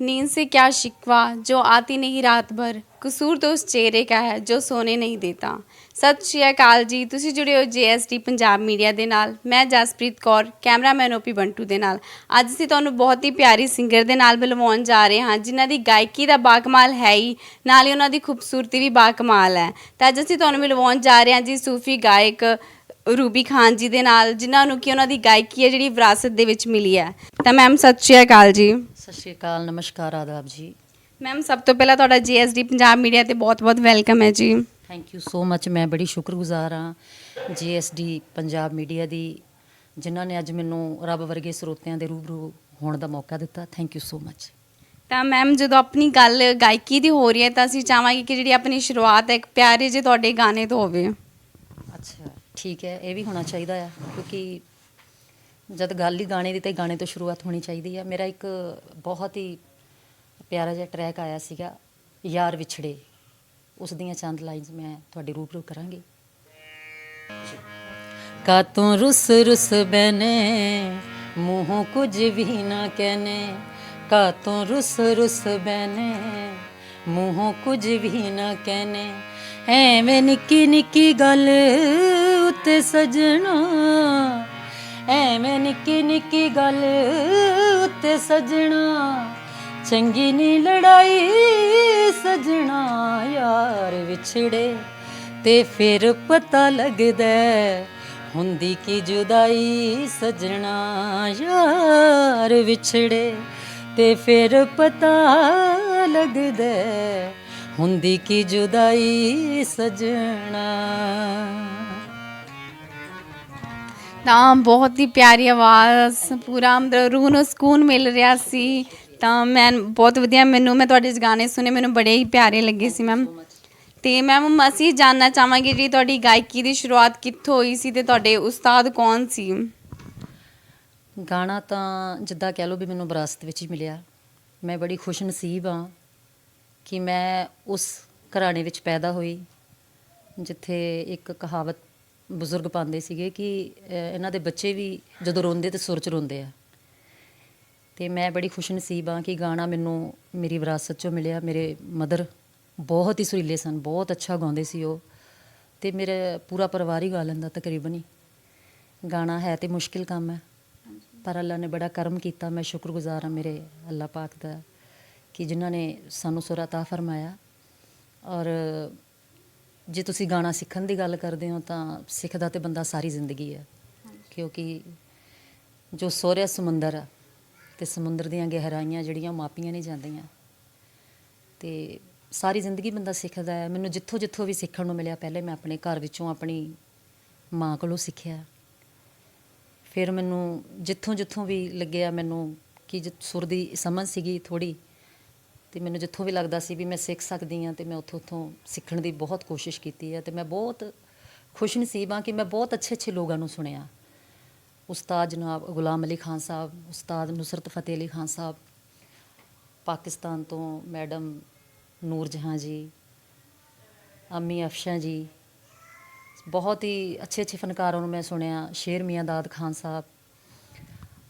नींद से क्या शिकवा जो आती नहीं रात भर ਕਸੂਰ ਤਾਂ ਉਸ ਚਿਹਰੇ का है जो सोने नहीं देता ਸਤਿ ਸ਼੍ਰੀ ਅਕਾਲ ਜੀ ਤੁਸੀਂ ਜੁੜੇ ਹੋ ਜੀਐਸਟੀ ਪੰਜਾਬ ਮੀਡੀਆ ਦੇ ਨਾਲ ਮੈਂ Jaspreet Kaur cameraman O P Bantu ਦੇ ਨਾਲ ਅੱਜ ਅਸੀਂ ਤੁਹਾਨੂੰ ਬਹੁਤ ਹੀ ਪਿਆਰੀ ਸਿੰਗਰ ਦੇ ਨਾਲ ਮਿਲਵਾਉਣ ਜਾ ਰਹੇ ਹਾਂ ਜਿਨ੍ਹਾਂ ਦੀ ਗਾਇਕੀ ਦਾ ਬਾਕਮਾਲ ਹੈ ਹੀ ਨਾਲ ਹੀ ਉਹਨਾਂ ਦੀ ਖੂਬਸੂਰਤੀ ਵੀ ਬਾਕਮਾਲ ਹੈ ਤਾਂ ਅੱਜ ਅਸੀਂ ਤੁਹਾਨੂੰ ਮਿਲਵਾਉਣ ਜਾ ਰਹੇ ਹਾਂ ਜੀ ਸੂਫੀ ਗਾਇਕ ਰੂਬੀ ਖਾਨ ਜੀ ਦੇ ਨਾਲ ਜਿਨ੍ਹਾਂ ਨੂੰ ਕਿ ਉਹਨਾਂ ਦੀ ਗਾਇਕੀ ਹੈ ਜਿਹੜੀ ਵਿਰਾਸਤ ਦੇ ਵਿੱਚ ਮਿਲੀ ਹੈ। ਤਾਂ ਮੈਮ ਸਤਿ ਸ਼੍ਰੀ ਅਕਾਲ ਜੀ। ਸਤਿ ਸ਼੍ਰੀ ਅਕਾਲ ਨਮਸਕਾਰ ਆਦਾਬ ਜੀ। ਮੈਮ ਸਭ ਤੋਂ ਪਹਿਲਾਂ ਤੁਹਾਡਾ ਜੀਐਸਡੀ ਪੰਜਾਬ ਮੀਡੀਆ ਤੇ ਬਹੁਤ-ਬਹੁਤ ਵੈਲਕਮ ਹੈ ਜੀ। ਥੈਂਕ ਯੂ ਸੋ ਮੱਚ ਮੈਂ ਬੜੀ ਸ਼ੁਕਰਗੁਜ਼ਾਰ ਹਾਂ ਜੀਐਸਡੀ ਪੰਜਾਬ ਮੀਡੀਆ ਦੀ ਜਿਨ੍ਹਾਂ ਨੇ ਅੱਜ ਮੈਨੂੰ ਰੱਬ ਵਰਗੇ ਸਰੋਤਿਆਂ ਦੇ ਰੂਬਰੂ ਹੋਣ ਦਾ ਮੌਕਾ ਦਿੱਤਾ। ਥੈਂਕ ਯੂ ਸੋ ਮੱਚ ਤਾਂ ਮੈਮ ਜਦੋਂ ਆਪਣੀ ਗੱਲ ਗਾਇਕੀ ਦੀ ਹੋ ਰਹੀ ਹੈ ਤਾਂ ਅਸੀਂ ਚਾਹਾਂਗੇ ਕਿ ਜਿਹੜੀ ਆਪਣੀ ਸ਼ੁਰੂਆਤ ਹੈ ਇੱਕ ਪਿਆਰੇ ਜਿਹੇ ਤੁਹਾਡੇ ਗਾਣੇ ਤੋਂ ਹੋਵੇ। ਠੀਕ ਹੈ, ਇਹ ਵੀ ਹੋਣਾ ਚਾਹੀਦਾ ਆ, ਕਿਉਂਕਿ ਜਦ ਗੱਲ ਹੀ ਗਾਣੇ ਦੀ, ਤੇ ਗਾਣੇ ਤੋਂ ਸ਼ੁਰੂਆਤ ਹੋਣੀ ਚਾਹੀਦੀ ਆ। ਮੇਰਾ ਇੱਕ ਬਹੁਤ ਹੀ ਪਿਆਰਾ ਜਿਹਾ ਟਰੈਕ ਆਇਆ ਸੀਗਾ, ਯਾਰ ਵਿਛੜੇ। ਉਸ ਦੀਆਂ ਚੰਦ ਲਾਈਨਸ ਮੈਂ ਤੁਹਾਡੇ ਰੂਬਰੂ ਕਰਾਂਗੀ। ਕਾਤੋਂ ਤੂੰ ਰੁਸ ਰੁਸ ਬਨੇ ਮੂੰਹੋਂ ਕੁਝ ਵੀ ਨਾ ਕਹਨੇ। ਕਾਤੋਂ ਤੂੰ ਰੁਸ ਰੁਸ ਬਨੇ ਮੂੰਹੋਂ ਕੁਝ ਵੀ ਨਾ ਕਹਨੇ। ਐਵੇਂ ਨਿੱਕੀ ਨਿੱਕੀ ਗੱਲ ਉੱਤੇ ਸਜਣਾ। ਐਵੇਂ ਨਿੱਕੀ ਨਿੱਕੀ ਗੱਲ ਉੱਤੇ ਸਜਣਾ। ਚੰਗੀ ਨਹੀਂ ਲੜਾਈ ਸਜਣਾ, ਯਾਰ ਵਿਛੜੇ ਤੇ ਫਿਰ ਪਤਾ ਲੱਗਦਾ ਹੁੰਦੀ ਕੀ ਜੁਦਾਈ ਸਜਣਾ। ਯਾਰ ਵਿਛੜੇ ਤੇ ਫਿਰ ਪਤਾ ਲੱਗਦਾ ਹੁੰਦੀ ਕੀ ਜੁਦਾਈ ਸਜਣਾ। ਤਾਂ ਬਹੁਤ ਹੀ ਪਿਆਰੀ ਆਵਾਜ਼, ਪੂਰਾ ਮਤਲਬ ਰੂਹ ਨੂੰ ਸਕੂਨ ਮਿਲ ਰਿਹਾ ਸੀ। ਤਾਂ ਮੈਂ ਬਹੁਤ ਵਧੀਆ, ਮੈਨੂੰ, ਮੈਂ ਤੁਹਾਡੇ ਗਾਣੇ ਸੁਨੇ ਮੈਨੂੰ ਬੜੇ ਹੀ ਪਿਆਰੇ ਲੱਗੇ ਸੀ, ਮੈਮ। ਤੇ ਮੈਮ, ਅਸੀਂ ਜਾਨਣਾ ਚਾਹਾਂਗੇ ਜੀ ਤੁਹਾਡੀ ਗਾਇਕੀ ਦੀ ਸ਼ੁਰੂਆਤ ਕਿੱਥੋਂ ਹੋਈ ਸੀ ਤੇ ਤੁਹਾਡੇ ਉਸਤਾਦ ਕੌਣ ਸੀ? ਗਾਣਾ ਤਾਂ ਜਿੱਦਾਂ ਕਹਿ ਲਓ ਵੀ ਮੈਨੂੰ ਵਿਰਾਸਤ ਵਿੱਚ ਹੀ ਮਿਲਿਆ। ਮੈਂ ਬੜੀ ਖੁਸ਼ ਨਸੀਬ ਹਾਂ ਕਿ ਮੈਂ ਉਸ ਘਰਾਣੇ ਵਿੱਚ ਪੈਦਾ ਹੋਈ, ਜਿੱਥੇ ਇੱਕ ਕਹਾਵਤ ਬਜ਼ੁਰਗ ਪਾਉਂਦੇ ਸੀਗੇ ਕਿ ਇਹਨਾਂ ਦੇ ਬੱਚੇ ਵੀ ਜਦੋਂ ਰੋਂਦੇ ਤੇ ਸੁਰ ਚ ਰੋਂਦੇ ਆ। ਤੇ ਮੈਂ ਬੜੀ ਖੁਸ਼ ਨਸੀਬ ਆ ਕਿ ਗਾਣਾ ਮੈਨੂੰ ਮੇਰੀ ਵਿਰਾਸਤ ਚੋਂ ਮਿਲਿਆ। ਮੇਰੇ ਮਦਰ ਬਹੁਤ ਹੀ ਸੁਰੀਲੇ ਸਨ ਬਹੁਤ ਅੱਛਾ ਗਾਉਂਦੇ ਸੀ ਉਹ। ਤੇ ਮੇਰਾ ਪੂਰਾ ਪਰਿਵਾਰ ਹੀ ਗਾ ਲੈਂਦਾ ਤਕਰੀਬਨ ਹੀ। ਗਾਣਾ ਹੈ ਤੇ ਮੁਸ਼ਕਿਲ ਕੰਮ ਹੈ। ਪਰ ਅੱਲਾ ਨੇ ਬੜਾ ਕਰਮ ਕੀਤਾ। ਮੈਂ ਸ਼ੁਕਰਗੁਜ਼ਾਰ ਹਾਂ ਮੇਰੇ ਅੱਲਾ ਪਾਕ ਦਾ ਕਿ ਜਿਨ੍ਹਾਂ ਨੇ ਸਾਨੂੰ ਸੁਰਾ ਫਰਮਾਇਆ। ਔਰ ਜੇ ਤੁਸੀਂ ਗਾਣਾ ਸਿੱਖਣ ਦੀ ਗੱਲ ਕਰਦੇ ਹੋ ਤਾਂ ਸਿੱਖਦਾ ਤੇ ਬੰਦਾ ਸਾਰੀ ਜ਼ਿੰਦਗੀ ਹੈ। ਕਿਉਂਕਿ ਜੋ ਸੋਰਿਆ ਸਮੁੰਦਰ ਆ ਤੇ ਸਮੁੰਦਰ ਦੀਆਂ ਗਹਿਰਾਈਆਂ ਜਿਹੜੀਆਂ ਮਾਪੀਆਂ ਨਹੀਂ ਜਾਂਦੀਆਂ। ਤੇ ਸਾਰੀ ਜ਼ਿੰਦਗੀ ਬੰਦਾ ਸਿੱਖਦਾ ਹੈ। ਮੈਨੂੰ ਜਿੱਥੋਂ ਜਿੱਥੋਂ ਵੀ ਸਿੱਖਣ ਨੂੰ ਮਿਲਿਆ ਪਹਿਲੇ ਮੈਂ ਆਪਣੇ ਘਰ ਵਿੱਚੋਂ ਆਪਣੀ ਮਾਂ ਕੋਲੋਂ ਸਿੱਖਿਆ। ਫਿਰ ਮੈਨੂੰ ਜਿੱਥੋਂ ਜਿੱਥੋਂ ਵੀ ਲੱਗਿਆ ਮੈਨੂੰ ਕਿ ਸੁਰ ਦੀ ਸਮਝ ਸੀਗੀ ਥੋੜੀ ਤੇ ਮੈਨੂੰ ਜਿੱਥੋਂ ਵੀ ਲੱਗਦਾ ਸੀ ਵੀ ਮੈਂ ਸਿੱਖ ਸਕਦੀ ਹਾਂ ਤੇ ਮੈਂ ਉੱਥੋਂ ਉੱਥੋਂ ਸਿੱਖਣ ਦੀ ਬਹੁਤ ਕੋਸ਼ਿਸ਼ ਕੀਤੀ ਹੈ ਤੇ ਮੈਂ ਬਹੁਤ ਖੁਸ਼ ਨਸੀਬ ਹਾਂ ਕਿ ਮੈਂ ਬਹੁਤ ਅੱਛੇ ਅੱਛੇ ਲੋਕਾਂ ਨੂੰ ਸੁਣਿਆ। ਉਸਤਾਦ ਜਨਾਬ ਗੁਲਾਮ ਅਲੀ ਖਾਨ ਸਾਹਿਬ, ਉਸਤਾਦ ਨੁਸਰਤ ਫਤਿਹ ਅਲੀ ਖਾਨ ਸਾਹਿਬ, ਪਾਕਿਸਤਾਨ ਤੋਂ ਮੈਡਮ ਨੂਰ ਜਹਾਂ ਜੀ, ਅਮੀ ਅਫਸ਼ਾ ਜੀ, ਬਹੁਤ ਹੀ ਅੱਛੇ ਅੱਛੇ ਫਨਕਾਰਾਂ ਨੂੰ ਮੈਂ ਸੁਣਿਆ, ਸ਼ੇਰ ਮੀਆਂ ਦਾਦ ਖਾਨ ਸਾਹਿਬ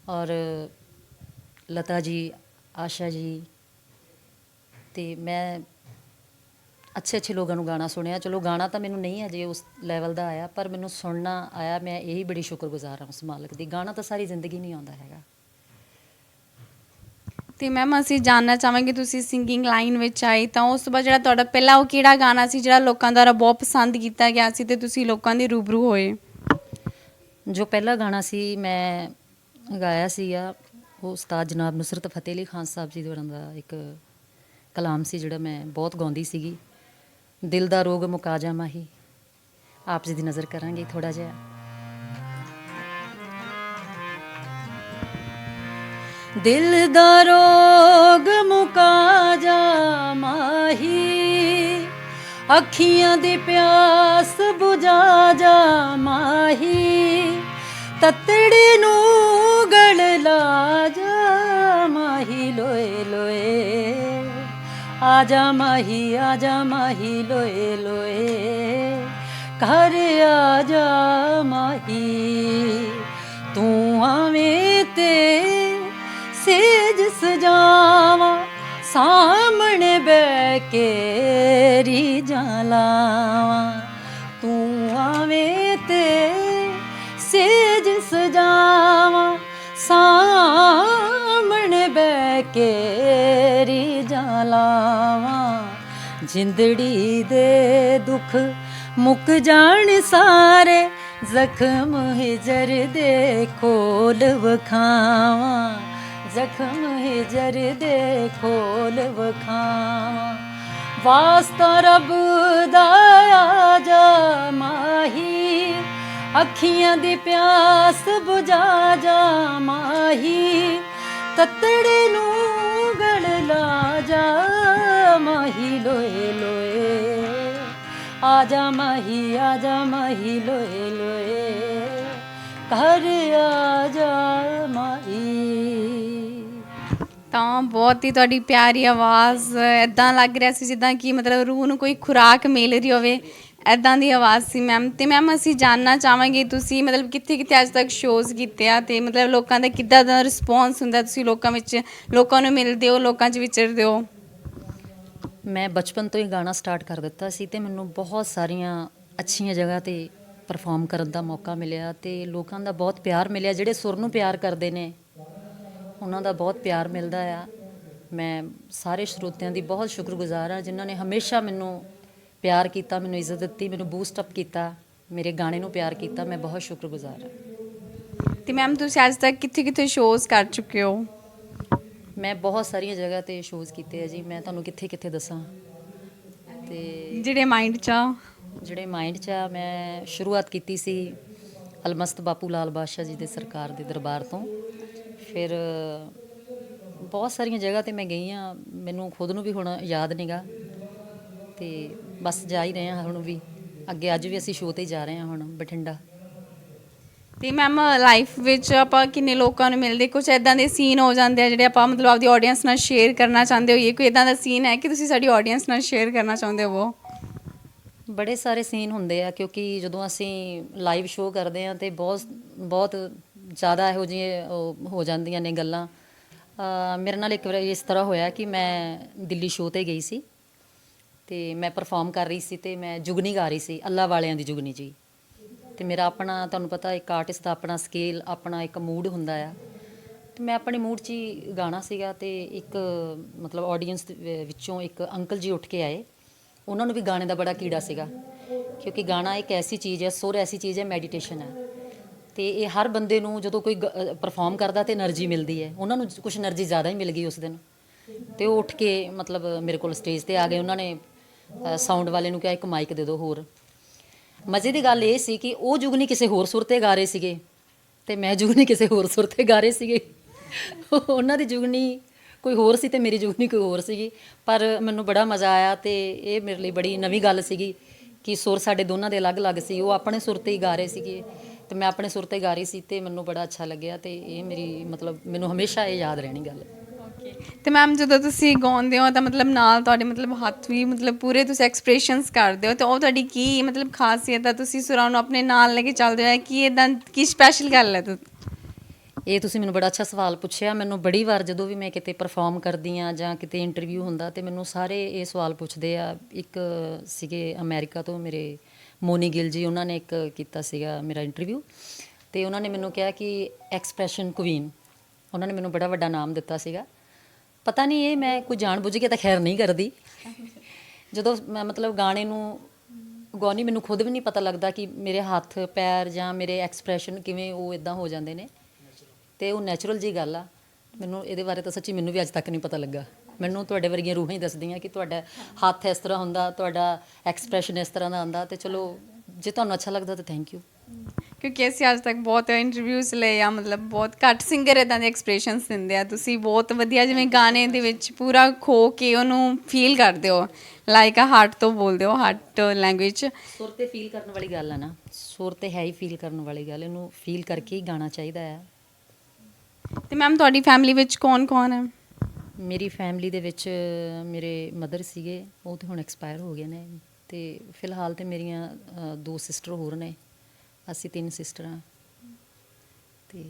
ਔਰ ਲਤਾ ਜੀ, ਆਸ਼ਾ ਜੀ ਤੇ ਮੈਂ ਅੱਛੇ ਅੱਛੇ ਲੋਕਾਂ ਨੂੰ ਗਾਣਾ ਸੁਣਿਆ। ਚਲੋ ਗਾਣਾ ਤਾਂ ਮੈਨੂੰ ਨਹੀਂ ਅਜੇ ਉਸ ਲੈਵਲ ਦਾ ਆਇਆ ਪਰ ਮੈਨੂੰ ਸੁਣਨਾ ਆਇਆ। ਮੈਂ ਇਹੀ ਬੜੀ ਸ਼ੁਕਰਗੁਜ਼ਾਰ ਹਾਂ ਉਸ ਮਾਲਕ ਦੀ। ਗਾਣਾ ਤਾਂ ਸਾਰੀ ਜ਼ਿੰਦਗੀ ਨਹੀਂ ਆਉਂਦਾ ਹੈਗਾ। ਤੇ ਮੈਮ ਅਸੀਂ ਜਾਨਣਾ ਚਾਹਾਂਗੇ ਤੁਸੀਂ ਸਿੰਗਿੰਗ ਲਾਈਨ ਵਿੱਚ ਆਏ ਤਾਂ ਉਸ ਤੋਂ ਬਾਅਦ ਜਿਹੜਾ ਤੁਹਾਡਾ ਪਹਿਲਾ ਉਹ ਕਿਹੜਾ ਗਾਣਾ ਸੀ ਜਿਹੜਾ ਲੋਕਾਂ ਦੁਆਰਾ ਬਹੁਤ ਪਸੰਦ ਕੀਤਾ ਗਿਆ ਸੀ ਤੇ ਤੁਸੀਂ ਲੋਕਾਂ ਦੇ ਰੂਬਰੂ ਹੋਏ? ਜੋ ਪਹਿਲਾ ਗਾਣਾ ਸੀ ਮੈਂ ਗਾਇਆ ਸੀਗਾ ਉਹ ਉਸਤਾਦ ਜਨਾਬ ਨੁਸਰਤ ਫਤਿਹ ਅਲੀ ਖਾਨ ਸਾਹਿਬ ਜੀ ਦੁਆਰਾ ਦਾ ਇੱਕ ਕਲਾਮ ਸੀ ਜਿਹੜਾ ਮੈਂ ਬਹੁਤ ਗਾਉਂਦੀ ਸੀਗੀ। ਦਿਲ ਦਾ ਰੋਗ ਮੁਕਾ ਜਾ ਮਾਹੀ। ਆਪ ਜੀ ਦੀ ਨਜ਼ਰ ਕਰਾਂਗੇ ਥੋੜਾ ਜਿਹਾ। ਦਿਲ ਦਾ ਰੋਗ ਮੁਕਾ ਜਾ ਮਾਹੀ। ਅੱਖੀਆਂ ਦੀ ਪਿਆਸ 부ਝਾ ਜਾ ਮਾਹੀ। ਤਤੜੀ ਨੂੰ ਗਲ ਲਾ ਜਾ ਮਾਹੀ। ਲੋਏ ਲੋਏ। ਆ ਜਾ ਮਾਹੀ ਆ ਜਾ ਮਾਹੀ ਲੋਏ ਲੋਏ ਘਰ ਆ ਜਾ ਮਾਹੀ ਤੂੰ ਆਵੇਂ ਤੇ ਸੇਜ ਸਜਾਵਾਂ ਬਹਿ ਕੇ ਰੀਝਾਂ ਲਾਵਾਂ ਤੂੰ ਆਵੇਂ ਤੇ ਸੇਜ ਸਜਾਵਾਂ ਸਾਹਮਣੇ ਬਹਿ ਕੇ ਰੀਝਾਂ ਲਾਵਾਂ। ਜਿੰਦੜੀ ਦੇ ਦੁੱਖ ਮੁੱਕ ਜਾਣ ਸਾਰੇ, ਜ਼ਖਮ ਹਿਜਰ ਦੇ ਖੋਲ ਵਖਾਵਾਂ। ਜ਼ਖਮ ਹਿਜਰ ਦੇ ਖੋਲ ਵਖਾਵਾਂ। ਵਾਸਤਾ ਰੱਬ ਦਾ ਆ ਜਾ ਮਾਹੀ, ਅੱਖੀਆਂ ਦੀ ਪਿਆਸ ਬੁਝਾ ਜਾ ਮਾਹੀ। ਤਤੜੇ ਨੂੰ ਗਲ ਲਾ ਜਾ ਮਾਹੀ ਲੋਏ ਲੋਏ ਆ ਜਾ ਮਾਹੀ ਆ ਜਾ ਮਾਹੀ ਲੋਏ ਲੋਏ ਆ ਜਾ ਮਾਹੀ ਤਾਂ ਬਹੁਤ ਹੀ ਤੁਹਾਡੀ ਪਿਆਰੀ ਆਵਾਜ਼ ਐਦਾਂ ਲੱਗ ਰਿਹਾ ਸੀ ਜਿੱਦਾਂ ਕਿ ਮਤਲਬ ਰੂਹ ਨੂੰ ਕੋਈ ਖੁਰਾਕ ਮਿਲ ਰਹੀ ਹੋਵੇ। ਐਦਾਂ ਦੀ ਆਵਾਜ਼ ਸੀ ਮੈਮ ਤੇ ਮੈਮ ਅਸੀਂ ਜਾਨਣਾ ਚਾਹਾਂਗੇ ਤੁਸੀਂ, ਮਤਲਬ ਕਿੱਥੇ ਕਿੱਥੇ ਅੱਜ ਤੱਕ ਸ਼ੋਜ਼ ਕੀਤੇ ਆ ਤੇ ਮਤਲਬ ਲੋਕਾਂ ਦਾ ਕਿੱਦਾਂ ਦਾ ਰਿਸਪੌਂਸ ਹੁੰਦਾ ਤੁਸੀਂ ਲੋਕਾਂ ਵਿੱਚ, ਲੋਕਾਂ ਨੂੰ ਮਿਲਦੇ ਹੋ, ਲੋਕਾਂ 'ਚ ਵਿਚਰਦੇ ਹੋ? ਮੈਂ ਬਚਪਨ ਤੋਂ ਹੀ ਗਾਣਾ ਸਟਾਰਟ ਕਰ ਦਿੱਤਾ ਸੀ ਤੇ ਮੈਨੂੰ ਬਹੁਤ ਸਾਰੀਆਂ ਅੱਛੀਆਂ ਜਗ੍ਹਾ ਤੇ ਪਰਫਾਰਮ ਕਰਨ ਦਾ ਮੌਕਾ ਮਿਲਿਆ ਤੇ ਲੋਕਾਂ ਦਾ ਬਹੁਤ ਪਿਆਰ ਮਿਲਿਆ, ਜਿਹੜੇ ਸੁਰ ਨੂੰ ਪਿਆਰ ਕਰਦੇ ਨੇ, ਉਹਨਾਂ ਦਾ ਬਹੁਤ ਪਿਆਰ ਮਿਲਦਾ ਆ। ਮੈਂ ਸਾਰੇ ਸਰੋਤਿਆਂ ਦੀ ਬਹੁਤ ਸ਼ੁਕਰਗੁਜ਼ਾਰ ਹਾਂ ਜਿਨ੍ਹਾਂ ਨੇ ਹਮੇਸ਼ਾ ਮੈਨੂੰ ਪਿਆਰ ਕੀਤਾ ਮੈਨੂੰ ਇੱਜ਼ਤ ਦਿੱਤੀ ਮੈਨੂੰ ਬੂਸਟ ਅਪ ਕੀਤਾ ਮੇਰੇ ਗਾਣੇ ਨੂੰ ਪਿਆਰ ਕੀਤਾ ਮੈਂ ਬਹੁਤ ਸ਼ੁਕਰਗੁਜ਼ਾਰ ਹਾਂ। ਤੇ ਮੈਮ ਤੁਸੀਂ ਅੱਜ ਤੱਕ ਕਿੱਥੇ ਕਿੱਥੇ ਸ਼ੋਜ਼ ਕਰ ਚੁੱਕੇ ਹੋ? ਮੈਂ ਬਹੁਤ ਸਾਰੀਆਂ ਜਗ੍ਹਾ ਤੇ ਸ਼ੋਜ਼ ਕੀਤੇ ਆ ਜੀ ਮੈਂ ਤੁਹਾਨੂੰ ਕਿੱਥੇ ਕਿੱਥੇ ਦੱਸਾਂ। ਤੇ ਜਿਹੜੇ ਮਾਈਂਡ 'ਚ ਆ? ਜਿਹੜੇ ਮਾਈਂਡ 'ਚ ਆ ਮੈਂ ਸ਼ੁਰੂਆਤ ਕੀਤੀ ਸੀ ਅਲਮਸਤ ਬਾਪੂ ਲਾਲ ਬਾਦਸ਼ਾਹ ਜੀ ਦੇ ਸਰਕਾਰ ਦੇ ਦਰਬਾਰ ਤੋਂ। ਫਿਰ ਬਹੁਤ ਸਾਰੀਆਂ ਜਗ੍ਹਾ ਤੇ ਮੈਂ ਗਈ ਆ ਮੈਨੂੰ ਖੁਦ ਨੂੰ ਵੀ ਹੁਣ ਯਾਦ ਨਹੀਂਗਾ ਤੇ ਬਸ ਜਾ ਹੀ ਰਹੇ ਹਾਂ ਹੁਣ ਵੀ। ਅੱਗੇ ਅੱਜ ਵੀ ਅਸੀਂ ਸ਼ੋਅ ਤੇ ਜਾ ਰਹੇ ਹਾਂ ਹੁਣ ਬਠਿੰਡਾ। ਤੇ ਮੈਮ ਲਾਈਫ ਵਿੱਚ ਆਪਾਂ ਕਿੰਨੇ ਲੋਕਾਂ ਨੂੰ ਮਿਲਦੇ ਕੁਝ ਐਦਾਂ ਦੇ ਸੀਨ ਹੋ ਜਾਂਦੇ ਆ ਜਿਹੜੇ ਆਪਾਂ ਮਤਲਬ ਆਪਦੀ ਆਡੀਅנס ਨਾਲ ਸ਼ੇਅਰ ਕਰਨਾ ਚਾਹੁੰਦੇ ਹੋਈਏ। ਕੋਈ ਐਦਾਂ ਦਾ ਸੀਨ ਹੈ ਕਿ ਤੁਸੀਂ ਸਾਡੀ ਆਡੀਅנס ਨਾਲ ਸ਼ੇਅਰ ਕਰਨਾ ਚਾਹੁੰਦੇ ਹੋ ਬੜੇ ਸਾਰੇ ਸੀਨ ਹੁੰਦੇ ਆ ਕਿਉਂਕਿ ਜਦੋਂ ਅਸੀਂ ਲਾਈਵ ਸ਼ੋਅ ਕਰਦੇ ਆ ਤੇ ਬਹੁਤ ਬਹੁਤ ਜ਼ਿਆਦਾ ਇਹੋ ਜਿਹੇ ਹੋ ਜਾਂਦੀਆਂ ਨੇ ਗੱਲਾਂ। ਮੇਰੇ ਨਾਲ ਇੱਕ ਵਾਰ ਇਸ ਤਰ੍ਹਾਂ ਹੋਇਆ ਕਿ ਮੈਂ ਦਿੱਲੀ ਸ਼ੋਅ ਤੇ ਗਈ ਸੀ। ਤੇ ਮੈਂ ਪਰਫਾਰਮ ਕਰ ਰਹੀ ਸੀ ਤੇ ਮੈਂ ਜੁਗਨੀ ਗਾ ਰਹੀ ਸੀ, ਅੱਲਾ ਵਾਲਿਆਂ ਦੀ ਜੁਗਨੀ ਜੀ। ਤੇ ਮੇਰਾ ਆਪਣਾ, ਤੁਹਾਨੂੰ ਪਤਾ ਇੱਕ ਆਰਟਿਸਟ ਦਾ ਆਪਣਾ ਸਕੇਲ ਆਪਣਾ ਇੱਕ ਮੂਡ ਹੁੰਦਾ ਆ। ਤੇ ਮੈਂ ਆਪਣੇ ਮੂਡ 'ਚ ਹੀ ਗਾਣਾ ਸੀਗਾ ਤੇ ਇੱਕ, ਮਤਲਬ ਆਡੀਅנס ਵਿੱਚੋਂ ਇੱਕ ਅੰਕਲ ਜੀ ਉੱਠ ਕੇ ਆਏ। ਉਹਨਾਂ ਨੂੰ ਵੀ ਗਾਣੇ ਦਾ ਬੜਾ ਕੀੜਾ ਸੀਗਾ, ਕਿਉਂਕਿ ਗਾਣਾ ਇੱਕ ਐਸੀ ਚੀਜ਼ ਹੈ, ਸੁਰ ਐਸੀ ਚੀਜ਼ ਹੈ ਮੈਡੀਟੇਸ਼ਨ ਹੈ। ਤੇ ਇਹ ਹਰ ਬੰਦੇ ਨੂੰ ਜਦੋਂ ਕੋਈ ਪਰਫਾਰਮ ਕਰਦਾ ਤੇ એનર્ਜੀ ਮਿਲਦੀ ਹੈ। ਉਹਨਾਂ ਨੂੰ ਕੁਝ એનર્ਜੀ ਜ਼ਿਆਦਾ ਹੀ ਮਿਲ ਗਈ ਉਸ ਦਿਨ। ਤੇ ਉਹ ਉੱਠ ਕੇ ਮਤਲਬ ਮੇਰੇ ਕੋਲ ਸਟੇਜ ਤੇ ਆ ਗਏ। ਉਹਨਾਂ ਨੇ ਸਾਊਂਡ ਵਾਲੇ ਨੂੰ ਕਿਹਾ, ਇੱਕ ਮਾਈਕ ਦੇ ਦਿਓ ਹੋਰ। ਮਜ਼ੇ ਦੀ ਗੱਲ ਇਹ ਸੀ ਕਿ ਉਹ ਜੁਗਨੀ ਕਿਸੇ ਹੋਰ ਸੁਰ ਤੇ ਗਾ ਰਹੇ ਸੀਗੇ ਤੇ ਮੈਂ ਜੁਗਨੀ ਕਿਸੇ ਹੋਰ ਸੁਰ ਤੇ ਗਾ ਰਹੇ ਸੀਗੇ। ਉਹਨਾਂ ਦੀ ਜੁਗਨੀ ਕੋਈ ਹੋਰ ਸੀ ਤੇ ਮੇਰੀ ਜੁਗਨੀ ਕੋਈ ਹੋਰ ਸੀਗੀ। ਪਰ ਮੈਨੂੰ ਬੜਾ ਮਜ਼ਾ ਆਇਆ ਤੇ ਇਹ ਮੇਰੇ ਲਈ ਬੜੀ ਨਵੀਂ ਗੱਲ ਸੀਗੀ ਕਿ ਸੁਰ ਸਾਡੇ ਦੋਨਾਂ ਦੇ ਅਲੱਗ-ਅਲੱਗ ਸੀ। ਉਹ ਆਪਣੇ ਸੁਰ ਤੇ ਹੀ ਗਾ ਰਹੇ ਸੀਗੇ ਤੇ ਮੈਂ ਆਪਣੇ ਸੁਰ ਤੇ ਗਾ ਰਹੀ ਸੀ ਤੇ ਮੈਨੂੰ ਬੜਾ ਅੱਛਾ ਲੱਗਿਆ ਤੇ ਇਹ ਮੇਰੀ ਮਤਲਬ ਮੈਨੂੰ ਹਮੇਸ਼ਾ ਇਹ ਯਾਦ ਰਹਿਣੀ ਗੱਲ। ਤੇ ਮੈਮ ਜਦੋਂ ਤੁਸੀਂ ਗਾਉਂਦੇ ਹੋ, ਤਾਂ ਮਤਲਬ ਨਾਲ ਤੁਹਾਡੇ ਮਤਲਬ ਹੱਥ ਵੀ ਮਤਲਬ ਪੂਰੇ ਤੁਸੀਂ ਐਕਸਪ੍ਰੈਸ਼ਨਸ ਕਰਦੇ ਹੋ, ਤੇ ਉਹ ਤੁਹਾਡੀ ਕੀ ਮਤਲਬ ਖਾਸੀਅਤ ਹੈ ਤੁਸੀਂ ਸੁਰਾਂ ਨੂੰ ਆਪਣੇ ਨਾਲ ਲੈ ਕੇ ਚੱਲਦੇ ਹੋ ਕੀ ਇਦਾਂ ਕੀ ਸਪੈਸ਼ਲ ਗੱਲ ਹੈ ਤੁ- ਇਹ ਤੁਸੀਂ ਮੈਨੂੰ ਬੜਾ ਅੱਛਾ ਸਵਾਲ ਪੁੱਛਿਆ। ਮੈਨੂੰ ਬੜੀ ਵਾਰ ਜਦੋਂ ਵੀ ਮੈਂ ਕਿਤੇ ਪਰਫਾਰਮ ਕਰਦੀ ਆ ਜਾਂ ਕਿਤੇ ਇੰਟਰਵਿਊ ਹੁੰਦਾ, ਤੇ ਮੈਨੂੰ ਸਾਰੇ ਇਹ ਸਵਾਲ ਪੁੱਛਦੇ ਆ। ਇੱਕ ਸੀਗੇ ਅਮਰੀਕਾ ਤੋਂ ਮੇਰੇ ਮੋਨੀ ਗਿਲ ਜੀ, ਉਹਨਾਂ ਨੇ ਇੱਕ ਕੀਤਾ ਸੀਗਾ ਮੇਰਾ ਇੰਟਰਵਿਊ ਤੇ ਉਹਨਾਂ ਨੇ ਮੈਨੂੰ ਕਿਹਾ ਕਿ ਐਕਸਪ੍ਰੈਸ਼ਨ ਕੁਈਨ ਉਹਨਾਂ ਨੇ ਮੈਨੂੰ ਬੜਾ ਵੱਡਾ ਨਾਮ ਦਿੱਤਾ ਸੀਗਾ। ਪਤਾ ਨਹੀਂ ਇਹ ਮੈਂ ਕੋਈ ਜਾਣ ਬੁੱਝ ਕੇ ਤਾਂ ਖੈਰ ਨਹੀਂ ਕਰਦੀ। ਜਦੋਂ ਮੈਂ ਮਤਲਬ ਗਾਣੇ ਨੂੰ ਗਾਉਣੀ ਮੈਨੂੰ ਖੁਦ ਵੀ ਨਹੀਂ ਪਤਾ ਲੱਗਦਾ ਕਿ ਮੇਰੇ ਹੱਥ, ਪੈਰ ਜਾਂ ਮੇਰੇ ਐਕਸਪ੍ਰੈਸ਼ਨ ਕਿਵੇਂ ਉਹ ਇਦਾਂ ਹੋ ਜਾਂਦੇ ਨੇ। ਤੇ ਉਹ ਨੈਚੁਰਲ ਜੀ ਗੱਲ ਆ। ਮੈਨੂੰ ਇਹਦੇ ਬਾਰੇ ਤਾਂ ਸੱਚੀ ਮੈਨੂੰ ਵੀ ਅੱਜ ਤੱਕ ਨਹੀਂ ਪਤਾ ਲੱਗਾ। ਮੈਨੂੰ ਤੁਹਾਡੇ ਵਰਗੀਆਂ ਰੂਹਾਂ ਹੀ ਦੱਸਦੀਆਂ ਕਿ ਤੁਹਾਡਾ ਹੱਥ ਇਸ ਤਰ੍ਹਾਂ ਹੁੰਦਾ, ਤੁਹਾਡਾ ਐਕਸਪ੍ਰੈਸ਼ਨ ਇਸ ਤਰ੍ਹਾਂ ਦਾ ਆਉਂਦਾ ਤੇ ਚਲੋ, ਜੇ ਤੁਹਾਨੂੰ ਅੱਛਾ ਲੱਗਦਾ ਤਾਂ ਥੈਂਕ ਯੂ ਕਿਉਂਕਿ ਅਸੀਂ ਅੱਜ ਤੱਕ ਬਹੁਤ ਇੰਟਰਵਿਊਜ਼ ਲਏ ਆ ਮਤਲਬ ਬਹੁਤ ਘੱਟ ਸਿੰਗਰ ਇਦਾਂ ਦੇ ਐਕਸਪ੍ਰੈਸ਼ਨਸ ਦਿੰਦੇ ਆ। ਤੁਸੀਂ ਬਹੁਤ ਵਧੀਆ ਜਿਵੇਂ ਗਾਣੇ ਦੇ ਵਿੱਚ ਪੂਰਾ ਖੋ ਕੇ ਉਹਨੂੰ ਫੀਲ ਕਰਦੇ ਹੋ। ਲਾਈਕ ਆ ਹਾਰਟ ਤੋਂ ਬੋਲਦੇ ਹੋ ਹਾਰਟ ਲੈਂਗੁਏਜ ਸੁਰ ਤੇ ਫੀਲ ਕਰਨ ਵਾਲੀ ਗੱਲ ਆ ਨਾ। ਸੁਰ ਤੇ ਹੈ ਹੀ ਫੀਲ ਕਰਨ ਵਾਲੀ ਗੱਲ ਇਹਨੂੰ ਫੀਲ ਕਰਕੇ ਹੀ ਗਾਣਾ ਚਾਹੀਦਾ ਹੈ ਤੇ ਮੈਮ ਤੁਹਾਡੀ ਫੈਮਿਲੀ ਵਿੱਚ ਕੌਣ ਕੌਣ ਹੈ ਮੇਰੀ ਫੈਮਿਲੀ ਦੇ ਵਿੱਚ ਮੇਰੇ ਮਦਰ ਸੀਗੇ ਉਹ ਤੇ ਹੁਣ ਐਕਸਪਾਇਰ ਹੋ ਗਏ ਨੇ। ਤੇ ਫਿਲਹਾਲ ਤੇ ਮੇਰੀਆਂ ਦੋ ਸਿਸਟਰ ਹੋਰ ਨੇ। ਅਸੀਂ ਤਿੰਨ ਸਿਸਟਰਾਂ। ਤੇ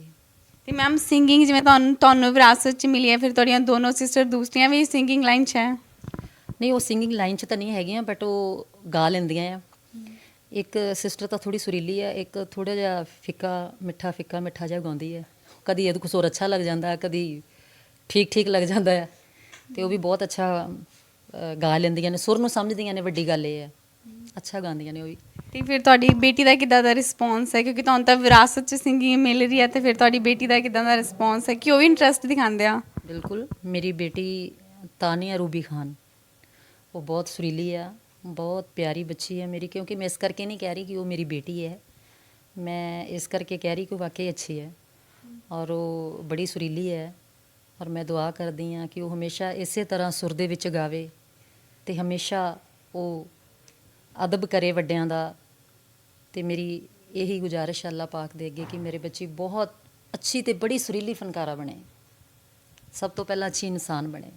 ਤੇ ਮੈਮ ਸਿੰਗਿੰਗ ਜਿਵੇਂ ਤੁਹਾਨੂੰ ਤੁਹਾਨੂੰ ਵਿਰਾਸਤ ਚ ਮਿਲੀ ਹੈ ਫਿਰ ਤੁਹਾਡੀਆਂ ਦੋਨੋਂ ਸਿਸਟਰ ਦੂਸਰੀਆਂ ਵੀ ਸਿੰਗਿੰਗ ਲਾਈਨ 'ਚ ਹੈ? ਨਹੀਂ ਉਹ ਸਿੰਗਿੰਗ ਲਾਈਨ 'ਚ ਤਾਂ ਨਹੀਂ ਹੈਗੀਆਂ ਬਟ ਉਹ ਗਾ ਲੈਂਦੀਆਂ ਆ। ਇੱਕ ਸਿਸਟਰ ਤਾਂ ਥੋੜੀ ਸੁਰੀਲੀ ਹੈ ਇੱਕ ਥੋੜਾ ਜਿਹਾ ਫਿੱਕਾ ਮਿੱਠਾ ਫਿੱਕਾ ਮਿੱਠਾ ਜਿਹਾ ਗਾਉਂਦੀ ਹੈ ਕਦੀ ਇਹਦੇ ਸੁਰ ਅੱਛਾ ਲੱਗ ਜਾਂਦਾ ਕਦੀ ਠੀਕ ਠੀਕ ਲੱਗ ਜਾਂਦਾ ਹੈ ਤੇ ਉਹ ਵੀ ਬਹੁਤ ਅੱਛਾ ਗਾ ਲੈਂਦੀਆਂ ਨੇ। ਸੁਰ ਨੂੰ ਸਮਝਦੀਆਂ ਨੇ ਵੱਡੀ ਗੱਲ ਇਹ ਹੈ ਅੱਛਾ ਗਾਉਂਦੀਆਂ ਨੇ ਉਹ ਵੀ। ਤੇ ਫਿਰ ਤੁਹਾਡੀ ਬੇਟੀ ਦਾ ਕਿੱਦਾਂ ਦਾ ਰਿਸਪੌਂਸ ਹੈ? ਕਿਉਂਕਿ ਤੁਹਾਨੂੰ ਤਾਂ ਵਿਰਾਸਤ 'ਚ ਸਿੰਗਿੰਗ ਮਿਲ ਰਹੀ ਹੈ ਤੇ ਫਿਰ ਤੁਹਾਡੀ ਬੇਟੀ ਦਾ ਕਿੱਦਾਂ ਦਾ ਰਿਸਪੌਂਸ ਹੈ? ਕਿ ਉਹ ਵੀ ਇੰਟਰਸਟ ਦਿਖਾਉਂਦੇ ਆ? ਬਿਲਕੁਲ। ਮੇਰੀ ਬੇਟੀ ਤਾਨੀਆ ਰੂਬੀ ਖਾਨ। ਉਹ ਬਹੁਤ ਸੁਰੀਲੀ ਆ ਬਹੁਤ ਪਿਆਰੀ ਬੱਚੀ ਹੈ ਮੇਰੀ ਕਿਉਂਕਿ ਮੈਂ ਇਸ ਕਰਕੇ ਨਹੀਂ ਕਹਿ ਰਹੀ ਕਿ ਉਹ ਮੇਰੀ ਬੇਟੀ ਹੈ। ਮੈਂ ਇਸ ਕਰਕੇ ਕਹਿ ਰਹੀ ਕਿ ਉਹ ਵਾਕਈ ਅੱਛੀ ਹੈ ਔਰ ਉਹ ਬੜੀ ਸੁਰੀਲੀ ਹੈ ਔਰ ਮੈਂ ਦੁਆ ਕਰਦੀ ਹਾਂ ਕਿ ਉਹ ਹਮੇਸ਼ਾ ਇਸੇ ਤਰ੍ਹਾਂ ਸੁਰ ਦੇ ਵਿੱਚ ਗਾਵੇ ਤੇ ਹਮੇਸ਼ਾ ਉਹ ਅਦਬ ਕਰੇ ਵੱਡਿਆਂ ਦਾ। ਤੇ ਮੇਰੀ ਇਹੀ ਗੁਜ਼ਾਰਿਸ਼ ਹੈ ਅੱਲਾਹ ਪਾਕ ਦੇ ਅੱਗੇ ਕਿ ਮੇਰੇ ਬੱਚੀ ਬਹੁਤ ਅੱਛੀ ਤੇ ਬੜੀ ਸੁਰੀਲੀ ਫਨਕਾਰਾ ਬਣੇ। ਸਭ ਤੋਂ ਪਹਿਲਾਂ ਅੱਛੀ ਇਨਸਾਨ ਬਣੇ।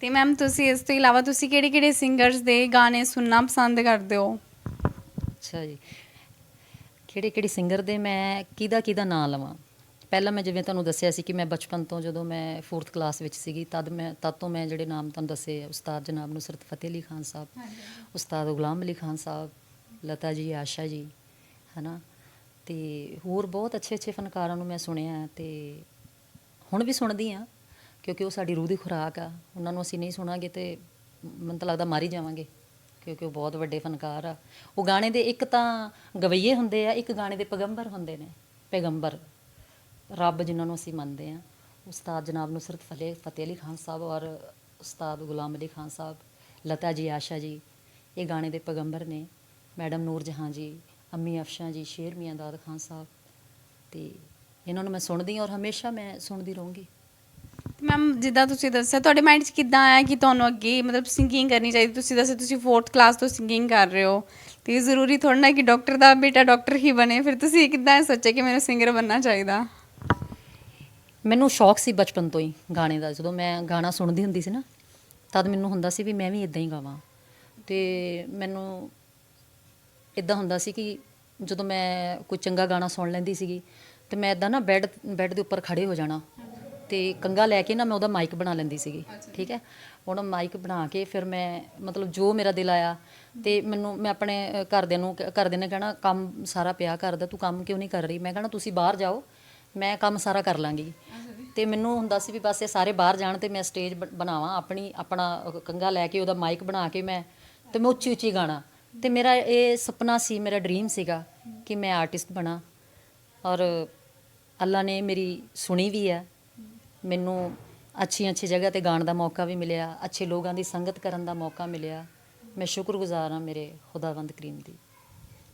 ਤੇ ਮੈਮ ਤੁਸੀਂ ਇਸ ਤੋਂ ਇਲਾਵਾ ਤੁਸੀਂ ਕਿਹੜੇ ਕਿਹੜੇ ਸਿੰਗਰਸ ਦੇ ਗਾਣੇ ਸੁਣਨਾ ਪਸੰਦ ਕਰਦੇ ਹੋ? ਅੱਛਾ ਜੀ। ਕਿਹੜੇ ਕਿਹੜੇ ਸਿੰਗਰ ਦੇ ਮੈਂ ਕਿਹਦਾ ਕਿਹਦਾ ਨਾਂ ਲਵਾਂ? ਪਹਿਲਾਂ ਮੈਂ ਜਿਵੇਂ ਤੁਹਾਨੂੰ ਦੱਸਿਆ ਸੀ ਕਿ ਮੈਂ ਬਚਪਨ ਤੋਂ ਜਦੋਂ ਮੈਂ 4th ਕਲਾਸ ਵਿੱਚ ਸੀਗੀ ਤਦ ਮੈਂ ਤਦ ਤੋਂ ਮੈਂ ਜਿਹੜੇ ਨਾਮ ਤੁਹਾਨੂੰ ਦੱਸੇ ਆ, ਉਸਤਾਦ ਜਨਾਬ ਨੁਸਰਤ ਫਤਿਹ ਅਲੀ ਖਾਨ ਸਾਹਿਬ ਉਸਤਾਦ ਗੁਲਾਮ ਅਲੀ ਖਾਨ ਸਾਹਿਬ ਲਤਾ ਜੀ ਆਸ਼ਾ ਜੀ ਹਨਾ? ਤੇ ਹੋਰ ਬਹੁਤ ਅੱਛੇ ਅੱਛੇ ਫਨਕਾਰਾਂ ਨੂੰ ਮੈਂ ਸੁਣਿਆ ਤੇ ਹੁਣ ਵੀ ਸੁਣਦੀ ਆ ਕਿਉਂਕਿ ਉਹ ਸਾਡੀ ਰੂਹ ਦੀ ਖੁਰਾਕ ਆ। ਉਹਨਾਂ ਨੂੰ ਅਸੀਂ ਨਹੀਂ ਸੁਣਾਂਗੇ ਤੇ ਮੈਨੂੰ ਤਾਂ ਲੱਗਦਾ ਮਰ ਜਾਵਾਂਗੇ ਕਿਉਂਕਿ ਉਹ ਬਹੁਤ ਵੱਡੇ ਫਨਕਾਰ ਆ। ਉਹ ਗਾਣੇ ਦੇ ਇੱਕ ਤਾਂ ਗਵਈਏ ਹੁੰਦੇ ਆ ਇੱਕ ਗਾਣੇ ਦੇ ਪੈਗੰਬਰ ਹੁੰਦੇ ਨੇ ਪੈਗੰਬਰ। ਰੱਬ ਜਿਨ੍ਹਾਂ ਨੂੰ ਅਸੀਂ ਮੰਨਦੇ ਹਾਂ, ਉਸਤਾਦ ਜਨਾਬ ਨੁਸਰਤ ਫਲੇ, ਫਤਿਹ ਅਲੀ ਖਾਨ ਸਾਹਿਬ ਔਰ ਉਸਤਾਦ ਗੁਲਾਮ ਅਲੀ ਖਾਨ ਸਾਹਿਬ, ਲਤਾ ਜੀ, ਆਸ਼ਾ ਜੀ, ਇਹ ਗਾਣੇ ਦੇ ਪੈਗੰਬਰ ਨੇ, ਮੈਡਮ ਨੂਰ ਜਹਾਂ ਜੀ, ਅੰਮੀ ਅਫਸ਼ਾ ਜੀ, ਸ਼ੇਰ ਮੀਆਂ ਦਾਦ ਖਾਨ ਸਾਹਿਬ, ਤੇ ਇਹਨਾਂ ਨੂੰ ਮੈਂ ਸੁਣਦੀ ਹਾਂ ਔਰ ਹਮੇਸ਼ਾ ਮੈਂ ਸੁਣਦੀ ਰਹੂੰਗੀ। ਮੈਮ, ਜਿੱਦਾਂ ਤੁਸੀਂ ਦੱਸਿਆ, ਤੁਹਾਡੇ ਮਾਈਂਡ 'ਚ ਕਿੱਦਾਂ ਆਇਆ ਕਿ ਤੁਹਾਨੂੰ ਅੱਗੇ ਮਤਲਬ ਸਿੰਗਿੰਗ ਕਰਨੀ ਚਾਹੀਦੀ? ਤੁਸੀਂ ਦੱਸਿਆ ਤੁਸੀਂ 4th ਕਲਾਸ ਤੋਂ ਸਿੰਗਿੰਗ ਕਰ ਰਹੇ ਹੋ, ਤੇ ਜ਼ਰੂਰੀ ਥੋੜਾ ਨਾ ਕਿ ਡਾਕਟਰ ਦਾ ਬੇਟਾ ਡਾਕਟਰ ਹੀ ਬਣੇ, ਫਿਰ ਤੁਸੀਂ ਕਿੱਦਾਂ ਇਹ ਸੋਚਿਆ ਕਿ ਮੈਨੂੰ ਸਿੰਗਰ ਬਣਨਾ ਚਾਹੀਦਾ? ਮੈਨੂੰ ਸ਼ੌਕ ਸੀ ਬਚਪਨ ਤੋਂ ਹੀ ਗਾਣੇ ਦਾ। ਜਦੋਂ ਮੈਂ ਗਾਣਾ ਸੁਣਦੀ ਹੁੰਦੀ ਸੀ ਨਾ, ਤਦ ਮੈਨੂੰ ਹੁੰਦਾ ਸੀ ਵੀ ਮੈਂ ਵੀ ਇਦਾਂ ਹੀ ਗਾਵਾਂ। ਤੇ ਮੈਨੂੰ ਇਦਾਂ ਹੁੰਦਾ ਸੀ ਕਿ ਜਦੋਂ ਮੈਂ ਕੋਈ ਚੰਗਾ ਗਾਣਾ ਸੁਣ ਲੈਂਦੀ ਸੀਗੀ, ਤੇ ਮੈਂ ਇਦਾਂ ਨਾ ਬੈੱਡ ਬੈੱਡ ਦੇ ਉੱਪਰ ਖੜੇ ਹੋ ਜਾਣਾ। ਤੇ ਕੰਗਾ ਲੈ ਕੇ ਨਾ ਮੈਂ ਉਹਦਾ ਮਾਈਕ ਬਣਾ ਲੈਂਦੀ ਸੀਗੀ, ਠੀਕ ਹੈ? ਹੁਣ ਮਾਈਕ ਬਣਾ ਕੇ ਫਿਰ ਮੈਂ, ਮਤਲਬ ਜੋ ਮੇਰਾ ਦਿਲ ਆਇਆ, ਤੇ ਮੈਨੂੰ, ਮੈਂ ਆਪਣੇ ਘਰਦਿਆਂ ਨੂੰ, ਘਰਦਿਆਂ ਨੇ ਕਹਿਣਾ, ਕੰਮ ਸਾਰਾ ਪਿਆ ਕਰਦਾ ਤੂੰ ਕੰਮ ਕਿਉਂ ਨਹੀਂ ਕਰ ਰਹੀ? ਮੈਂ ਕਹਿਣਾ, ਤੁਸੀਂ ਬਾਹਰ ਜਾਓ ਮੈਂ ਕੰਮ ਸਾਰਾ ਕਰ ਲਾਂਗੀ। ਤੇ ਮੈਨੂੰ ਹੁੰਦਾ ਸੀ ਵੀ ਬਸ ਇਹ ਸਾਰੇ ਬਾਹਰ ਜਾਣ ਤੇ ਮੈਂ ਸਟੇਜ ਬਣਾਵਾਂ, ਆਪਣੀ, ਆਪਣਾ ਅਹ ਕੰਗਾ ਲੈ ਕੇ, ਉਹਦਾ ਮਾਈਕ ਬਣਾ ਕੇ ਮੈਂ, ਤੇ ਮੈਂ ਉੱਚੀ ਉੱਚੀ ਗਾਣਾ। ਤੇ ਮੇਰਾ ਇਹ ਸੁਪਨਾ ਸੀ, ਮੇਰਾ ਡ੍ਰੀਮ ਸੀਗਾ ਕਿ ਮੈਂ ਆਰਟਿਸਟ ਬਣਾ। ਔਰ ਅੱਲਾ ਨੇ ਮੇਰੀ ਸੁਣੀ ਵੀ ਹੈ। ਮੈਨੂੰ ਅੱਛੀ ਅੱਛੀ ਜਗ੍ਹਾ ਤੇ ਗਾਣ ਦਾ ਮੌਕਾ ਵੀ ਮਿਲਿਆ। ਅੱਛੇ ਲੋਕਾਂ ਦੀ ਸੰਗਤ ਕਰਨ ਦਾ ਮੌਕਾ ਮਿਲਿਆ। ਮੈਂ ਸ਼ੁਕਰਗੁਜ਼ਾਰ ਹਾਂ ਮੇਰੇ ਖੁਦਾਵੰਦ ਕਰੀਮ ਦੀ।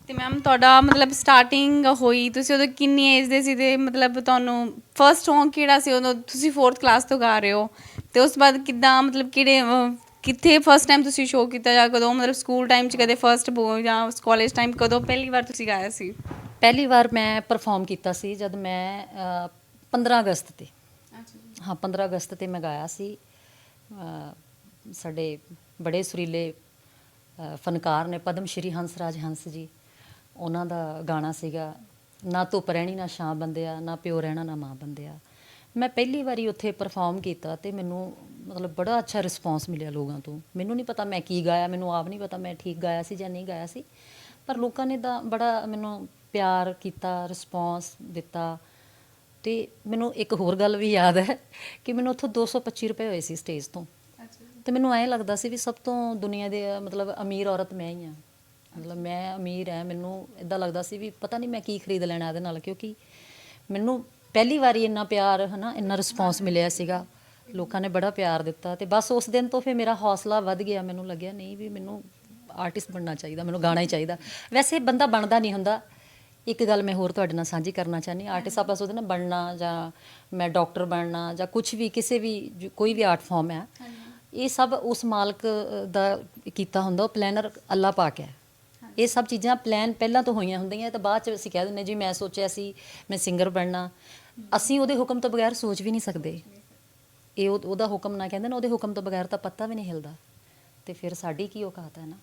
ਤੇ ਮੈਮ ਤੁਹਾਡਾ ਮਤਲਬ ਸਟਾਰਟਿੰਗ ਹੋਈ ਤੁਸੀਂ ਉਦੋਂ ਕਿੰਨੀ ਏਜ ਦੇ ਸੀ ਤੇ ਮਤਲਬ ਤੁਹਾਨੂੰ ਫਰਸਟ Song ਕਿਹੜਾ ਸੀ? ਉਦੋਂ ਤੁਸੀਂ 4th ਕਲਾਸ ਤੋਂ ਗਾ ਰਹੇ ਹੋ। ਤੇ ਉਸ ਤੋਂ ਬਾਅਦ ਕਿੱਦਾਂ ਮਤਲਬ ਕਿਹੜੇ ਅਹ, ਕਿੱਥੇ ਫਰਸਟ ਟਾਈਮ ਤੁਸੀਂ ਸ਼ੋਅ ਕੀਤਾ? ਜਾਂ ਕਦੋਂ ਮਤਲਬ ਸਕੂਲ ਟਾਈਮ 'ਚ ਕਦੇ ਫਰਸਟ ਜਾਂ ਕਾਲਜ ਟਾਈਮ ਕਦੋਂ ਪਹਿਲੀ ਵਾਰ ਤੁਸੀਂ ਗਾਇਆ ਸੀ? ਪਹਿਲੀ ਵਾਰ ਮੈਂ ਪਰਫਾਰਮ ਕੀਤਾ ਸੀ ਜਦ ਮੈਂ ਅਹ, 15 ਅਗਸਤ ਤੇ। ਹਾਂ 15 ਅਗਸਤ ਤੇ ਮੈਂ ਗਾਇਆ ਸੀ। ਸਾਡੇ ਬੜੇ ਸੁਰੀਲੇ ਫਨਕਾਰ ਨੇ ਪਦਮ ਸ਼੍ਰੀ ਹੰਸਰਾਜ ਹੰਸ ਜੀ। ਉਹਨਾਂ ਦਾ ਗਾਣਾ ਸੀਗਾ ਨਾ ਧੁੱਪ ਰਹਿਣੀ ਨਾ ਛਾਂ ਬੰਦਿਆ ਨਾ ਪਿਓ ਰਹਿਣਾ ਨਾ ਮਾਂ ਬੰਦਿਆ। ਮੈਂ ਪਹਿਲੀ ਵਾਰੀ ਉੱਥੇ ਪਰਫਾਰਮ ਕੀਤਾ ਤੇ ਮੈਨੂੰ ਮਤਲਬ ਬੜਾ ਅੱਛਾ ਰਿਸਪੌਂਸ ਮਿਲਿਆ ਲੋਕਾਂ ਤੋਂ। ਮੈਨੂੰ ਨਹੀਂ ਪਤਾ ਮੈਂ ਕੀ ਗਾਇਆ ਮੈਨੂੰ ਆਪ ਨਹੀਂ ਪਤਾ ਮੈਂ ਠੀਕ ਗਾਇਆ ਸੀ ਜਾਂ ਨਹੀਂ ਗਾਇਆ ਸੀ। ਪਰ ਲੋਕਾਂ ਨੇ ਤਾਂ ਬੜਾ ਮੈਨੂੰ ਪਿਆਰ ਕੀਤਾ ਰਿਸਪੌਂਸ ਦਿੱਤਾ। ਤੇ ਮੈਨੂੰ ਇੱਕ ਹੋਰ ਗੱਲ ਵੀ ਯਾਦ ਹੈ ਕਿ ਮੈਨੂੰ ਉੱਥੋਂ 225 ਰੁਪਏ ਹੋਏ ਸੀ ਸਟੇਜ ਤੋਂ। ਤੇ ਮੈਨੂੰ ਐਂ ਲੱਗਦਾ ਸੀ ਵੀ ਸਭ ਤੋਂ ਦੁਨੀਆ ਦੇ ਮਤਲਬ ਅਮੀਰ ਔਰਤ ਮੈਂ ਹੀ ਆ ਮਤਲਬ ਮੈਂ ਅਮੀਰ ਐ ਮੈਨੂੰ ਇਦਾਂ ਲੱਗਦਾ ਸੀ ਵੀ ਪਤਾ ਨਹੀਂ ਮੈਂ ਕੀ ਖਰੀਦ ਲੈਣਾ ਇਹਦੇ ਨਾਲ ਕਿਉਂਕਿ ਮੈਨੂੰ ਪਹਿਲੀ ਵਾਰੀ ਇੰਨਾ ਪਿਆਰ ਹਨਾ ਇੰਨਾ ਰਿਸਪੌਂਸ ਮਿਲਿਆ ਸੀਗਾ। ਲੋਕਾਂ ਨੇ ਬੜਾ ਪਿਆਰ ਦਿੱਤਾ ਤੇ ਬਸ ਉਸ ਦਿਨ ਤੋਂ ਫਿਰ ਮੇਰਾ ਹੌਸਲਾ ਵੱਧ ਗਿਆ। ਮੈਨੂੰ ਲੱਗਿਆ ਨਹੀਂ ਵੀ ਮੈਨੂੰ ਆਰਟਿਸਟ ਬਣਨਾ ਚਾਹੀਦਾ ਮੈਨੂੰ ਗਾਣਾ ਹੀ ਚਾਹੀਦਾ। ਵੈਸੇ ਬੰਦਾ ਬਣਦਾ ਨਹੀਂ ਹੁੰਦਾ। ਇੱਕ ਗੱਲ ਮੈਂ ਹੋਰ ਤੁਹਾਡੇ ਨਾਲ ਸਾਂਝੀ ਕਰਨਾ ਚਾਹੁੰਦੀ ਆਰਟਿਸਟ ਆਪਾਂ ਸੋਚਦੇ ਨਾ ਬਣਨਾ ਜਾਂ ਮੈਂ ਡਾਕਟਰ ਬਣਨਾ ਜਾਂ ਕੁਝ ਵੀ ਕਿਸੇ ਵੀ ਕੋਈ ਵੀ ਆਰਟ ਫਾਰਮ ਹੈ। ਇਹ ਸਭ ਉਸ ਮਾਲਕ ਦਾ ਕੀਤਾ ਹੁੰਦਾ। ਉਹ ਪਲੈਨਰ ਅੱਲਾ ਪਾਕ ਹੈ। ਇਹ ਸਭ ਚੀਜ਼ਾਂ ਪਲਾਨ ਪਹਿਲਾਂ ਤੋਂ ਹੋਈਆਂ ਹੁੰਦੀਆਂ ਤਾਂ ਬਾਅਦ ਚ ਅਸੀਂ ਕਹਿ ਦਿੰਦੇ ਜੀ ਮੈਂ ਸੋਚਿਆ ਸੀ ਮੈਂ ਸਿੰਗਰ ਬਣਨਾ। ਅਸੀਂ ਉਹਦੇ ਹੁਕਮ ਤੋਂ ਬਗੈਰ ਸੋਚ ਵੀ ਨਹੀਂ ਸਕਦੇ। ਇਹ ਉਹ- ਉਹਦਾ ਹੁਕਮ ਨਾ ਕਹਿੰਦੇ ਨਾ, ਉਹਦੇ ਹੁਕਮ ਤੋਂ ਬਗੈਰ ਤਾਂ ਪੱਤਾ ਵੀ ਨਹੀਂ ਹਿਲਦਾ। ਤੇ ਫਿਰ ਸਾਡੀ ਕੀ ਔਕਾਤ ਹੈ ਨਾ?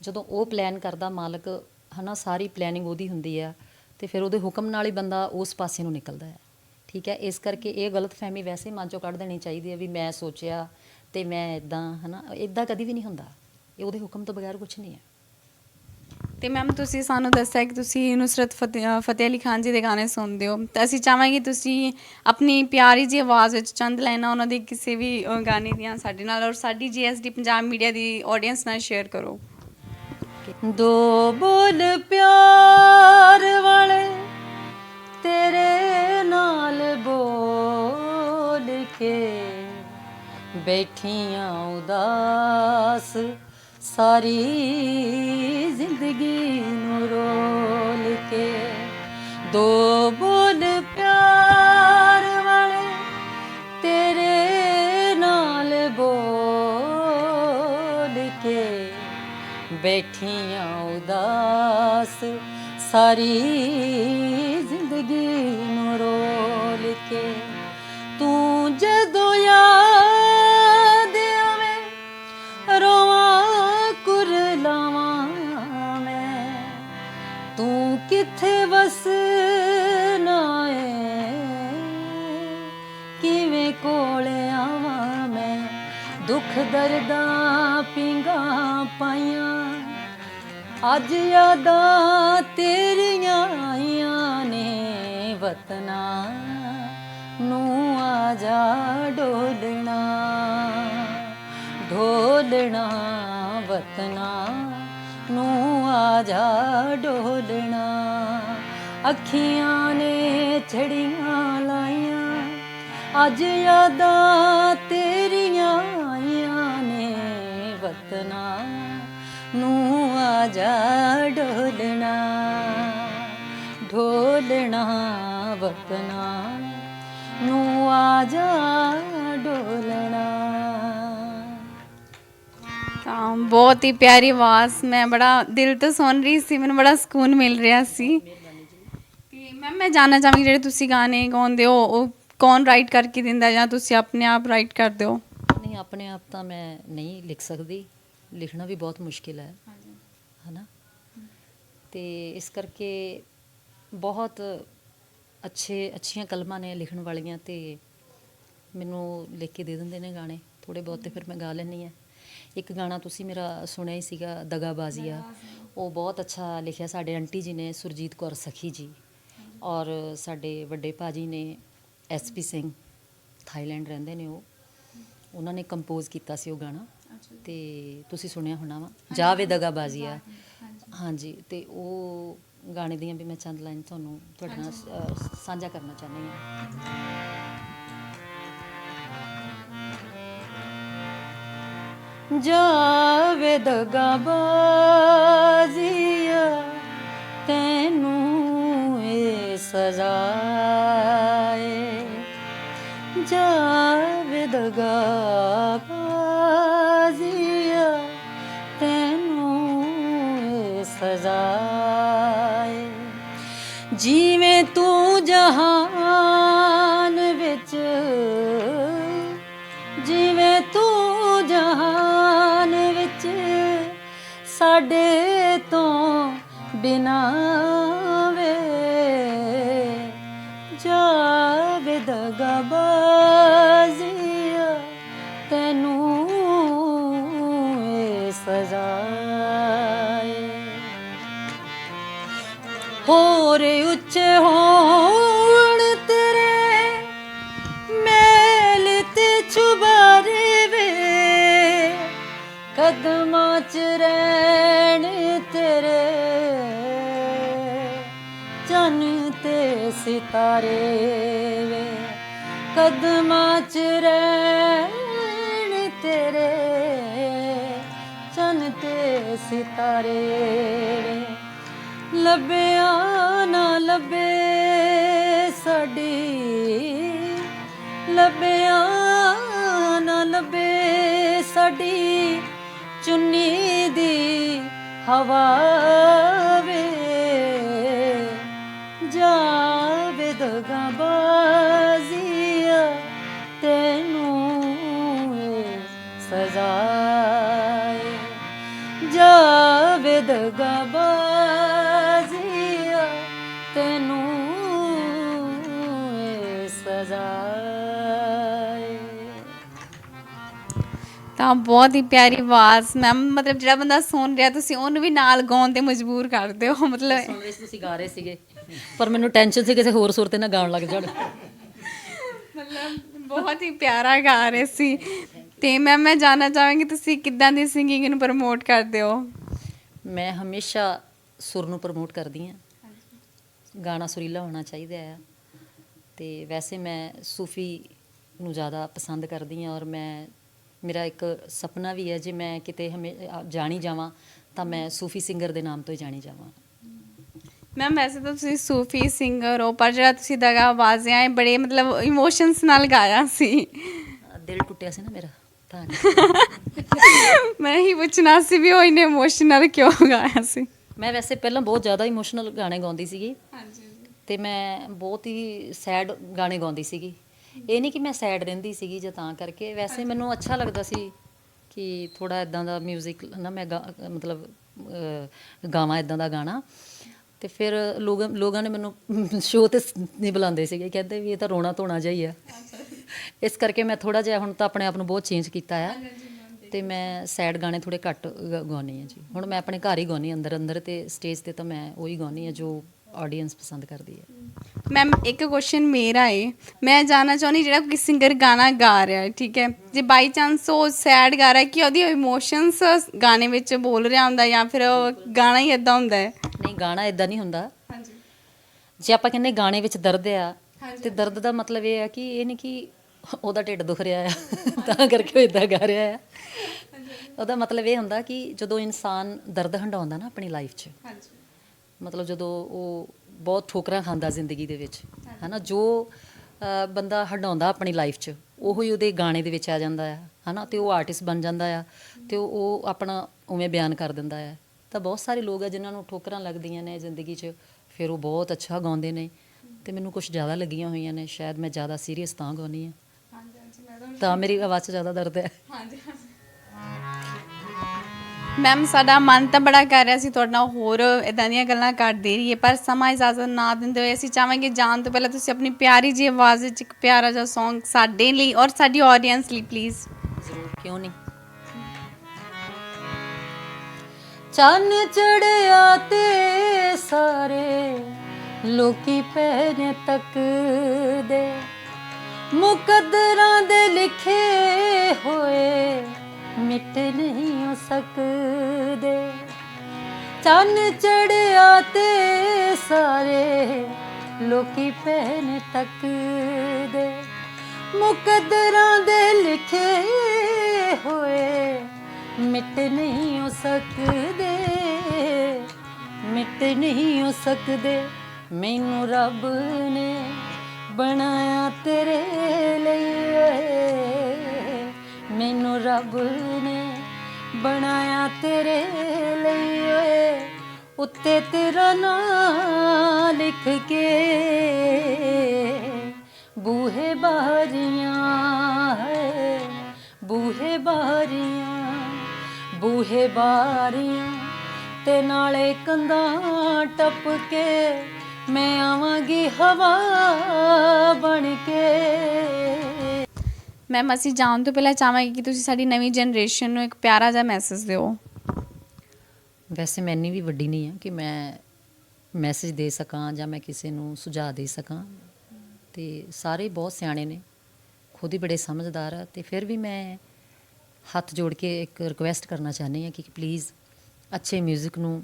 ਜਦੋਂ ਉਹ ਪਲਾਨ ਕਰਦਾ ਮਾਲਕ, ਹਨਾ, ਸਾਰੀ ਪਲੈਨਿੰਗ ਉਹਦੀ ਹੁੰਦੀ ਆ, ਤੇ ਫਿਰ ਉਹਦੇ ਹੁਕਮ ਨਾਲ ਹੀ ਬੰਦਾ ਉਸ ਪਾਸੇ ਨੂੰ ਨਿਕਲਦਾ ਹੈ। ਠੀਕ ਹੈ? ਇਸ ਕਰਕੇ ਇਹ ਗਲਤਫਹਿਮੀ ਵੈਸੇ ਮਨ ਚੋਂ ਕੱਢ ਦੇਣੀ ਚਾਹੀਦੀ ਹੈ ਵੀ ਮੈਂ ਸੋਚਿਆ ਤੇ ਮੈਂ ਇਦਾਂ ਹਨਾ ਇਦਾਂ ਕਦੀ ਵੀ ਨਹੀਂ ਹੁੰਦਾ। ਇਹ ਉਹਦੇ ਹੁਕਮ ਤੋਂ ਬਗੈਰ ਕੁਝ ਨਹੀਂ ਹੈ। ਤੇ ਮੈਮ ਤੁਸੀਂ ਸਾਨੂੰ ਦੱਸਿਆ ਕਿ ਤੁਸੀਂ ਨੁਸਰਤ ਫਤਿਹ ਫਤਿਹ ਅਲੀ ਖਾਨ ਜੀ ਦੇ ਗਾਣੇ ਸੁਣਦੇ ਹੋ। ਤਾਂ ਅਸੀਂ ਚਾਹਾਂਗੇ ਤੁਸੀਂ ਆਪਣੀ ਪਿਆਰੀ ਜੀ ਆਵਾਜ਼ ਵਿੱਚ ਚੰਦ ਲੈਣਾ ਉਹਨਾਂ ਦੇ ਕਿਸੇ ਵੀ ਅ, ਗਾਣੇ ਦੀਆਂ ਸਾਡੇ ਨਾਲ ਔਰ ਸਾਡੀ ਜੀਐਸਡੀ ਪੰਜਾਬ ਮੀਡੀਆ ਦੀ ਆਡੀਅנס ਨਾਲ ਸ਼ੇਅਰ ਕਰੋ। ਦੋ ਬੋਲ ਪਿਆਰ ਵਾਲੇ ਤੇਰੇ ਨਾਲ ਬੋਲ ਕੇ ਬੈਠੀਆਂ ਉਦਾਸ ਸਾਰੀ ਜ਼ਿੰਦਗੀ ਨੂੰ ਰੋਲ ਕੇ ਦੋ ਬੋਲ ਪਿਆਰ ਵਾਲੇ ਤੇਰੇ ਨਾਲ ਬੋਲ ਕੇ ਬੈਠੀਆਂ ਉਦਾਸ ਸਾਰੀ ਜ਼ਿੰਦਗੀ ਨੂੰ ਰੋਲ ਕੇ ਤੂੰ ਜਦੋਂ ਯਾਦ ਕਿੱਥੇ ਵਸਨਾ ਏ ਕਿਵੇਂ ਕੋਲ ਆਵਾਂ ਮੈਂ? ਦੁੱਖ ਦਰਦਾਂ ਪਿੰਗਾਂ ਪਾਈਆਂ। ਅੱਜ ਯਾਦਾਂ ਤੇਰੀਆਂ ਆਈਆਂ ਨੇ ਵਤਨਾ ਨੂੰ ਆ ਜਾ ਡੋਲਣਾ ਢੋਲਣਾ ਵਤਨਾ। ਨੂੰ ਆ ਜਾ ਡੋਲਣਾ। ਅੱਖੀਆਂ ਨੇ ਛੜੀਆਂ ਲਾਈਆਂ। ਅੱਜ ਯਾਦਾਂ ਤੇਰੀਆਂ ਆਈਆਂ ਨੇ ਵਤਨਾ। ਨੂੰ ਆ ਜਾ ਡੋਲਣਾ ਢੋਲਣਾ ਵਤਨਾ। ਨੂੰ ਆ ਜਾ ਡੋਲਣਾ। ਤਾਂ ਬਹੁਤ ਹੀ ਪਿਆਰੀ ਆਵਾਜ਼ ਮੈਂ ਬੜਾ ਦਿਲ ਤੋਂ ਸੁਣ ਰਹੀ ਸੀ ਮੈਨੂੰ ਬੜਾ ਸਕੂਨ ਮਿਲ ਰਿਹਾ ਸੀ। ਤੇ ਮੈਮ ਮੈਂ ਜਾਨਣਾ ਚਾਹਾਂਗੀ ਜਿਹੜੇ ਤੁਸੀਂ ਗਾਣੇ ਗਾਉਂਦੇ ਹੋ ਉਹ ਕੌਣ ਰਾਈਟ ਕਰਕੇ ਦਿੰਦਾ ਜਾਂ ਤੁਸੀਂ ਆਪਣੇ ਆਪ ਰਾਈਟ ਕਰਦੇ ਹੋ? ਨਹੀਂ ਆਪਣੇ ਆਪ ਤਾਂ ਮੈਂ ਨਹੀਂ ਲਿਖ ਸਕਦੀ ਲਿਖਣਾ ਵੀ ਬਹੁਤ ਮੁਸ਼ਕਿਲ ਹੈ। ਹਨਾ? ਤੇ ਇਸ ਕਰਕੇ ਬਹੁਤ ਅੱਛੇ ਅੱਛੀਆਂ ਕਲਮਾਂ ਨੇ ਲਿਖਣ ਵਾਲੀਆਂ ਤੇ ਮੈਨੂੰ ਲਿਖ ਕੇ ਦੇ ਦਿੰਦੇ ਨੇ ਗਾਣੇ। ਥੋੜੇ ਬਹੁਤੇ ਫਿਰ ਮੈਂ ਗਾ ਲੈਂਦੀ ਆ ਇੱਕ ਗਾਣਾ ਤੁਸੀਂ ਮੇਰਾ ਸੁਣਿਆ ਹੀ ਸੀਗਾ ਦਗਾਬਾਜ਼ੀਆ। ਉਹ ਬਹੁਤ ਅੱਛਾ ਲਿਖਿਆ। ਸਾਡੇ ਆਂਟੀ ਜੀ ਨੇ ਸੁਰਜੀਤ ਕੌਰ ਸਖੀ ਜੀ ਔਰ ਸਾਡੇ ਵੱਡੇ ਭਾਜੀ ਨੇ ਐਸਪੀ ਸਿੰਘ ਥਾਈਲੈਂਡ ਰਹਿੰਦੇ ਨੇ ਉਹ। ਉਹਨਾਂ ਨੇ ਕੰਪੋਜ਼ ਕੀਤਾ ਸੀ ਉਹ ਗਾਣਾ। ਤੇ ਤੁਸੀਂ ਸੁਣਿਆ ਹੋਣਾ ਵਾ। ਜਾਵੇ ਦਗਾਬਾਜ਼ੀਆ। ਹਾਂਜੀ। ਤੇ ਉਹ ਗਾਣੇ ਦੀਆਂ ਵੀ ਮੈਂ ਚੰਦ ਲਾਈਨ ਤੁਹਾਨੂੰ ਤੁਹਾਡੇ ਨਾਲ ਸਾਂਝਾ ਕਰਨਾ ਚਾਹੁੰਦੀ ਹਾਂ। ਜਾਵੇ ਦਗਾਬਾਜ਼ੀਆ ਤੈਨੂੰ ਇਹ ਸਜ਼ਾਏ। ਜਾਵੇ ਦਗਾਬਾਜ਼ੀਆ ਤੈਨੂੰ ਇਹ ਸਜ਼ਾਏ। ਜਿਵੇਂ ਤੂੰ ਜਹਾਨ ਸਾਡੇ ਤੋਂ ਬਿਨਾ ਵੇ ਜਾਵੇ ਦਗਾਬਾਜ਼ੀਆ, ਤੈਨੂੰ ਇਹ ਸਜ਼ਾਏ। ਹੋਰ ਉੱਚੇ ਹੋਣ ਤੇਰੇ ਮੇਲ ਤੇ ਚੁਬਾਰੇ ਵੇ, ਕਦਮਾਂ ਚ ਰਹਿਣ ਸਿਤਾਰੇ ਵੇ, ਕਦਮਾਂ ਚ ਰਹਿਣ ਤੇਰੇ, ਚੰਨ ਤੇ ਸਿਤਾਰੇ ਵੇ। ਲੱਭਿਆ ਨਾ ਲੱਭੇ ਸਾਡੀ, ਲੱਭਿਆ ਨਾ ਲੱਭੇ ਸਾਡੀ, ਚੁੰਨੀ ਦੀ ਹਵਾ ਤਾਂ ਬਹੁਤ ਹੀ ਪਿਆਰੀ ਆਵਾਜ਼। ਮੈਮ ਮਤਲਬ ਜਿਹੜਾ ਬੰਦਾ ਸੁਣ ਰਿਹਾ ਤੁਸੀਂ ਉਹਨੂੰ ਵੀ ਨਾਲ ਗਾਉਣ ਤੇ ਮਜਬੂਰ ਕਰਦੇ ਹੋ ਮਤਲਬ ਸੁਣ ਰਹੇ ਸੀ ਤੁਸੀਂ ਗਾ ਰਹੇ ਸੀਗੇ। ਪਰ ਮੈਨੂੰ ਟੈਨਸ਼ਨ ਸੀ ਕਿਸੇ ਹੋਰ ਸੁਰ ਤੇ ਨਾ ਗਾਉਣ ਲੱਗ ਜਾਣ। ਮਤਲਬ ਬਹੁਤ ਹੀ ਪਿਆਰਾ ਗਾ ਰਹੇ ਸੀ। ਤੇ ਮੈਮ ਮੈਂ ਜਾਨਣਾ ਚਾਹਾਂਗੀ ਤੁਸੀਂ ਕਿੱਦਾਂ ਦੀ ਸਿੰਗਿੰਗ ਨੂੰ ਪ੍ਰਮੋਟ ਕਰਦੇ ਹੋ? ਮੈਂ ਹਮੇਸ਼ਾ ਸੁਰ ਨੂੰ ਪ੍ਰਮੋਟ ਕਰਦੀ ਹਾਂ। ਗਾਣਾ ਸੁਰੀਲਾ ਹੋਣਾ ਚਾਹੀਦਾ ਆ। ਤੇ ਵੈਸੇ ਮੈਂ ਸੂਫੀ ਨੂੰ ਜ਼ਿਆਦਾ ਪਸੰਦ ਕਰਦੀ ਹਾਂ ਔਰ ਮੈਂ ਮੇਰਾ ਇੱਕ ਸੁਪਨਾ ਵੀ ਹੈ ਜੇ ਮੈਂ ਕਿਤੇ ਹਮੇ ਜਾਣੀ ਜਾਵਾਂ ਤਾਂ ਮੈਂ ਸੂਫੀ ਸਿੰਗਰ ਦੇ ਨਾਮ ਤੋਂ ਹੀ ਜਾਣੀ ਜਾਵਾਂ। ਮੈਮ ਵੈਸੇ ਤਾਂ ਤੁਸੀਂ ਸੂਫੀ ਸਿੰਗਰ ਹੋ ਪਰ ਜਿਹੜਾ ਤੁਸੀਂ ਦਗਾ ਆਵਾਜ਼ਾਂ ਹੈ ਬੜੇ ਮਤਲਬ ਇਮੋਸ਼ਨਸ ਨਾਲ ਗਾਇਆ ਸੀ। ਦਿਲ ਟੁੱਟਿਆ ਸੀ ਨਾ ਮੇਰਾ ਤਾਂ। ਮੈਂ ਹੀ ਪੁੱਛਣਾ ਸੀ ਵੀ ਉਹ ਇੰਨੇ ਇਮੋਸ਼ਨਲ ਕਿਉਂ ਗਾਇਆ ਸੀ? ਮੈਂ ਵੈਸੇ ਪਹਿਲਾਂ ਬਹੁਤ ਜ਼ਿਆਦਾ ਇਮੋਸ਼ਨਲ ਗਾਣੇ ਗਾਉਂਦੀ ਸੀਗੀ। ਹਾਂਜੀ। ਤੇ ਮੈਂ ਬਹੁਤ ਹੀ ਸੈਡ ਗਾਣੇ ਗਾਉਂਦੀ ਸੀਗੀ। ਇਹ ਨਹੀਂ ਕਿ ਮੈਂ ਸੈਡ ਰਹਿੰਦੀ ਸੀਗੀ ਜਾਂ ਤਾਂ ਕਰਕੇ ਵੈਸੇ ਮੈਨੂੰ ਅੱਛਾ ਲੱਗਦਾ ਸੀ ਕਿ ਥੋੜਾ ਇਦਾਂ ਦਾ 뮤직 ਨਾ ਮੈਂ ਗਾ- ਮਤਲਬ ਅਹ, ਗਾਵਾਂ ਇਦਾਂ ਦਾ ਗਾਣਾ। ਤੇ ਫਿਰ ਲੋਕ ਲੋਕਾਂ ਨੇ ਮੈਨੂੰ ਸ਼ੋਅ ਤੇ ਨਹੀਂ ਬੁਲਾਉਂਦੇ ਸੀਗੇ ਕਹਿੰਦੇ ਵੀ ਇਹ ਤਾਂ ਰੋਣਾ ਧੋਣਾ ਜਿਹਾ ਹੀ ਆ। ਇਸ ਕਰਕੇ ਮੈਂ ਥੋੜਾ ਜਿਹਾ ਹੁਣ ਤਾਂ ਆਪਣੇ ਆਪ ਨੂੰ ਬਹੁਤ ਚੇਂਜ ਕੀਤਾ ਆ। ਤੇ ਮੈਂ ਸੈਡ ਗਾਣੇ ਥੋੜੇ ਘੱਟ ਗ- ਗਾਉਂਦੀ ਹਾਂ ਜੀ। ਹੁਣ ਮੈਂ ਆਪਣੇ ਘਰ ਹੀ ਗਾਉਂਦੀ ਹਾਂ ਅੰਦਰ ਅੰਦਰ ਤੇ ਸਟੇਜ ਤੇ ਤਾਂ ਮੈਂ ਉਹੀ ਗਾਉਂਦੀ ਹਾਂ ਜੋ ਆਡੀਅנס ਪਸੰਦ ਕਰਦੀ ਹੈ। ਮੈਮ ਇੱਕ ਕੁਐਸਚਨ ਮੇਰਾ ਏ। ਮੈਂ ਜਾਨਣਾ ਚਾਹੁੰਦੀ ਜਿਹੜਾ ਕੋਈ ਸਿੰਗਰ ਗਾਣਾ ਗਾ ਰਿਹਾ ਹੈ ਠੀਕ ਹੈ? ਜੇ ਬਾਈ ਚਾਂਸ ਉਹ ਸੈਡ ਗਾ ਰਿਹਾ ਕਿ ਉਹਦੀ ਇਮੋਸ਼ਨਸ ਗਾਣੇ ਵਿੱਚ ਬੋਲ ਰਿਹਾ ਹੁੰਦਾ ਜਾਂ ਫਿਰ ਉਹ ਗਾਣਾ ਹੀ ਇਦਾਂ ਹੁੰਦਾ ਹੈ? ਨਹੀਂ ਗਾਣਾ ਇਦਾਂ ਨਹੀਂ ਹੁੰਦਾ। ਹਾਂਜੀ। ਜੇ ਆਪਾਂ ਕਹਿੰਦੇ ਗਾਣੇ ਵਿੱਚ ਦਰਦ ਆ ਤੇ ਦਰਦ ਦਾ ਮਤਲਬ ਇਹ ਆ ਕਿ ਇਹ ਨਹੀਂ ਕਿ ਉਹਦਾ ਢਿੱਡ ਦੁਖ ਰਿਹਾ ਆ ਤਾਂ ਕਰਕੇ ਉਹ ਇਦਾਂ ਗਾ ਰਿਹਾ ਆ। ਉਹਦਾ ਮਤਲਬ ਇਹ ਹੁੰਦਾ ਕਿ ਜਦੋਂ ਇਨਸਾਨ ਦਰਦ ਹੰਡਾਉਂਦਾ ਨਾ ਆਪਣੀ ਲਾਈਫ 'ਚ ਹਾਂਜੀ। ਮਤਲਬ ਜਦੋਂ ਉਹ ਬਹੁਤ ਠੋਕਰਾਂ ਖਾਂਦਾ ਜ਼ਿੰਦਗੀ ਦੇ ਵਿੱਚ ਹਨਾ ਜੋ ਬੰਦਾ ਹੰਡਾਉਂਦਾ ਆਪਣੀ ਲਾਈਫ 'ਚ ਉਹੋ ਹੀ ਉਹਦੇ ਗਾਣੇ ਦੇ ਵਿੱਚ ਆ ਜਾਂਦਾ ਆ ਹਨਾ ਤੇ ਉਹ ਆਰਟਿਸਟ ਬਣ ਜਾਂਦਾ ਆ ਤੇ ਉਹ- ਆਪਣਾ ਉਵੇਂ ਬਿਆਨ ਕਰ ਦਿੰਦਾ ਆ। ਤਾਂ ਬਹੁਤ ਸਾਰੇ ਲੋਕ ਆ ਜਿਨ੍ਹਾਂ ਨੂੰ ਠੋਕਰਾਂ ਲੱਗਦੀਆਂ ਨੇ ਜ਼ਿੰਦਗੀ 'ਚ ਫਿਰ ਉਹ ਬਹੁਤ ਅੱਛਾ ਗਾਉਂਦੇ ਨੇ ਤੇ ਮੈਨੂੰ ਕੁਝ ਜ਼ਿਆਦਾ ਲੱਗੀਆਂ ਹੋਈਆਂ ਨੇ ਸ਼ਾਇਦ ਮੈਂ ਜ਼ਿਆਦਾ ਸੀਰੀਅਸ ਤਾਂ ਗਾਉਂਦੀ ਆ ਹਾਂਜੀ ਹਾਂਜੀ ਮੈਡਮ। ਤਾਂ ਮੇਰੀ ਆਵਾਜ਼ 'ਚ ਜ਼ਿਆਦਾ ਦਰਦ ਹੈ। ਹਾਂਜੀ। ਮੈਮ ਸਾਡਾ ਮਨ ਤਾਂ ਬੜਾ ਕਰ ਰਿਹਾ ਸੀ ਤੁਹਾਡੇ ਨਾਲ ਹੋਰ ਇਦਾਂ ਦੀਆਂ ਗੱਲਾਂ ਕਰਦੇ ਰਹੀਏ, ਪਰ ਸਮਾਂ ਇਜਾਜ਼ਤ ਨਾ ਦਿੰਦੇ ਹੋਏ ਅਸੀਂ ਚਾਹਾਂਗੇ ਜਾਣ ਤੋਂ ਪਹਿਲਾਂ ਤੁਸੀਂ ਆਪਣੀ ਪਿਆਰੀ ਜਿਹੀ ਆਵਾਜ਼ ਵਿੱਚ ਇੱਕ ਪਿਆਰਾ ਜਿਹਾ Song ਸਾਡੇ ਲਈ ਔਰ ਸਾਡੀ ਆਡੀਅנס ਲਈ ਪਲੀਜ਼ ਜ਼ਰੂਰ, ਕਿਉਂ ਨਹੀਂ? ਚੰਨ ਚੜਿਆ ਤੇ ਸਾਰੇ ਲੋਕੀ ਪਹਿਨੇ ਤੱਕਦੇ, ਮੁਕੱਦਰਾਂ ਦੇ ਲਿਖੇ ਹੋਏ ਮਿਟ ਨਹੀਂ ਹੋ ਸਕਦੇ। ਚੰਨ ਚੜਿਆ ਤੇ ਸਾਰੇ ਲੋਕੀ ਪਹਿਨੇ ਤੱਕਦੇ। ਮੁਕਦਰਾਂ ਦੇ ਲਿਖੇ ਹੋਏ ਮਿਟ ਨਹੀਂ ਹੋ ਸਕਦੇ। ਮਿਟ ਨਹੀਂ ਹੋ ਸਕਦੇ। ਮੈਨੂੰ ਰੱਬ ਨੇ ਬਣਾਇਆ ਤੇ ਰੱਬ ਨੇ ਬਣਾਇਆ ਤੇਰੇ ਲਈ ਓਏ। ਉੱਤੇ ਤੇਰਾ ਨਾਂ ਲਿਖ ਕੇ ਬੂਹੇ ਬਾਰੀਆਂ ਹੈ। ਬੂਹੇ ਬਾਰੀਆਂ ਬੂਹੇ ਬਾਰੀਆਂ ਤੇ ਨਾਲੇ ਕੰਧਾਂ ਟੱਪ ਕੇ ਮੈਂ ਆਵਾਂਗੀ ਹਵਾ ਬਣ ਕੇ। ਮੈਮ ਅਸੀਂ ਜਾਣ ਤੋਂ ਪਹਿਲਾਂ ਚਾਹਾਂਗੇ ਕਿ ਤੁਸੀਂ ਸਾਡੀ ਨਵੀਂ ਜਨਰੇਸ਼ਨ ਨੂੰ ਇੱਕ ਪਿਆਰਾ ਜਿਹਾ ਮੈਸੇਜ ਦਿਓ ਵੈਸੇ ਮੈਂ ਇੰਨੀ ਵੀ ਵੱਡੀ ਨਹੀਂ ਹਾਂ ਕਿ ਮੈਂ ਮੈਸੇਜ ਦੇ ਸਕਾਂ ਜਾਂ ਮੈਂ ਕਿਸੇ ਨੂੰ ਸੁਝਾਅ ਦੇ ਸਕਾਂ ਤੇ ਸਾਰੇ ਬਹੁਤ ਸਿਆਣੇ ਨੇ ਖੁਦ ਹੀ ਬੜੇ ਸਮਝਦਾਰ ਆ ਤੇ ਫਿਰ ਵੀ ਮੈਂ ਹੱਥ ਜੋੜ ਕੇ ਇੱਕ ਰਿਕੁਐਸਟ ਕਰਨਾ ਚਾਹੁੰਦੀ ਹਾਂ ਕਿ ਪਲੀਜ਼ ਅੱਛੇ 뮤직 ਨੂੰ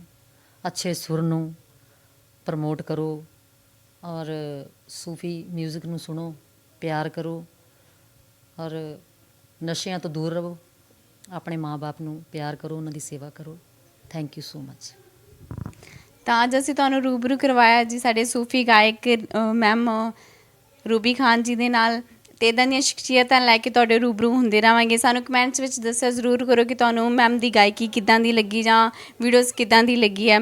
ਅੱਛੇ ਸੁਰ ਨੂੰ ਪ੍ਰਮੋਟ ਕਰੋ ਔਰ ਸੂਫੀ 뮤직 ਨੂੰ ਸੁਣੋ ਪਿਆਰ ਕਰੋ ਔਰ ਨਸ਼ਿਆਂ ਤੋਂ ਦੂਰ ਰਹੋ, ਆਪਣੇ ਮਾਪੇ ਨੂੰ ਪਿਆਰ ਕਰੋ, ਉਹਨਾਂ ਦੀ ਸੇਵਾ ਕਰੋ। ਥੈਂਕ ਯੂ ਸੋ ਮਚ ਤਾਂ ਅੱਜ ਅਸੀਂ ਤੁਹਾਨੂੰ ਰੂਬਰੂ ਕਰਵਾਇਆ ਜੀ ਸਾਡੇ ਸੂਫੀ ਗਾਇਕ ਮੈਮ ਰੂਬੀ ਖਾਨ ਜੀ ਦੇ ਨਾਲ। ਤੇ ਇਦਾਂ ਦੀਆਂ ਸ਼ਖਸੀਅਤਾਂ ਲੈ ਕੇ ਤੁਹਾਡੇ ਰੂਬਰੂ ਹੁੰਦੇ ਰਵਾਂਗੇ ਸਾਨੂੰ ਕਮੈਂਟਸ ਵਿੱਚ ਦੱਸਿਆ ਜ਼ਰੂਰ ਕਰੋ ਕਿ ਤੁਹਾਨੂੰ ਮੈਮ ਦੀ ਗਾਇਕੀ ਕਿੱਦਾਂ ਦੀ ਲੱਗੀ ਜਾਂ ਵੀਡੀਓਜ਼ ਕਿੱਦਾਂ ਦੀ ਲੱਗੀ ਹੈ।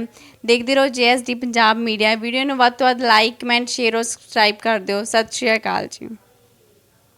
ਦੇਖਦੇ ਰਹੋ ਜੀਐਸਡੀ ਪੰਜਾਬ ਮੀਡੀਆ। ਵੀਡੀਓ ਨੂੰ ਵੱਧ ਤੋਂ ਵੱਧ ਲਾਈਕ ਕਮੈਂਟ ਸ਼ੇਅਰ ਔਰ ਸਬਸਕ੍ਰਾਈਬ ਕਰ ਦਿਓ। ਸਤਿ ਸ਼੍ਰੀ ਅਕਾਲ ਜੀ।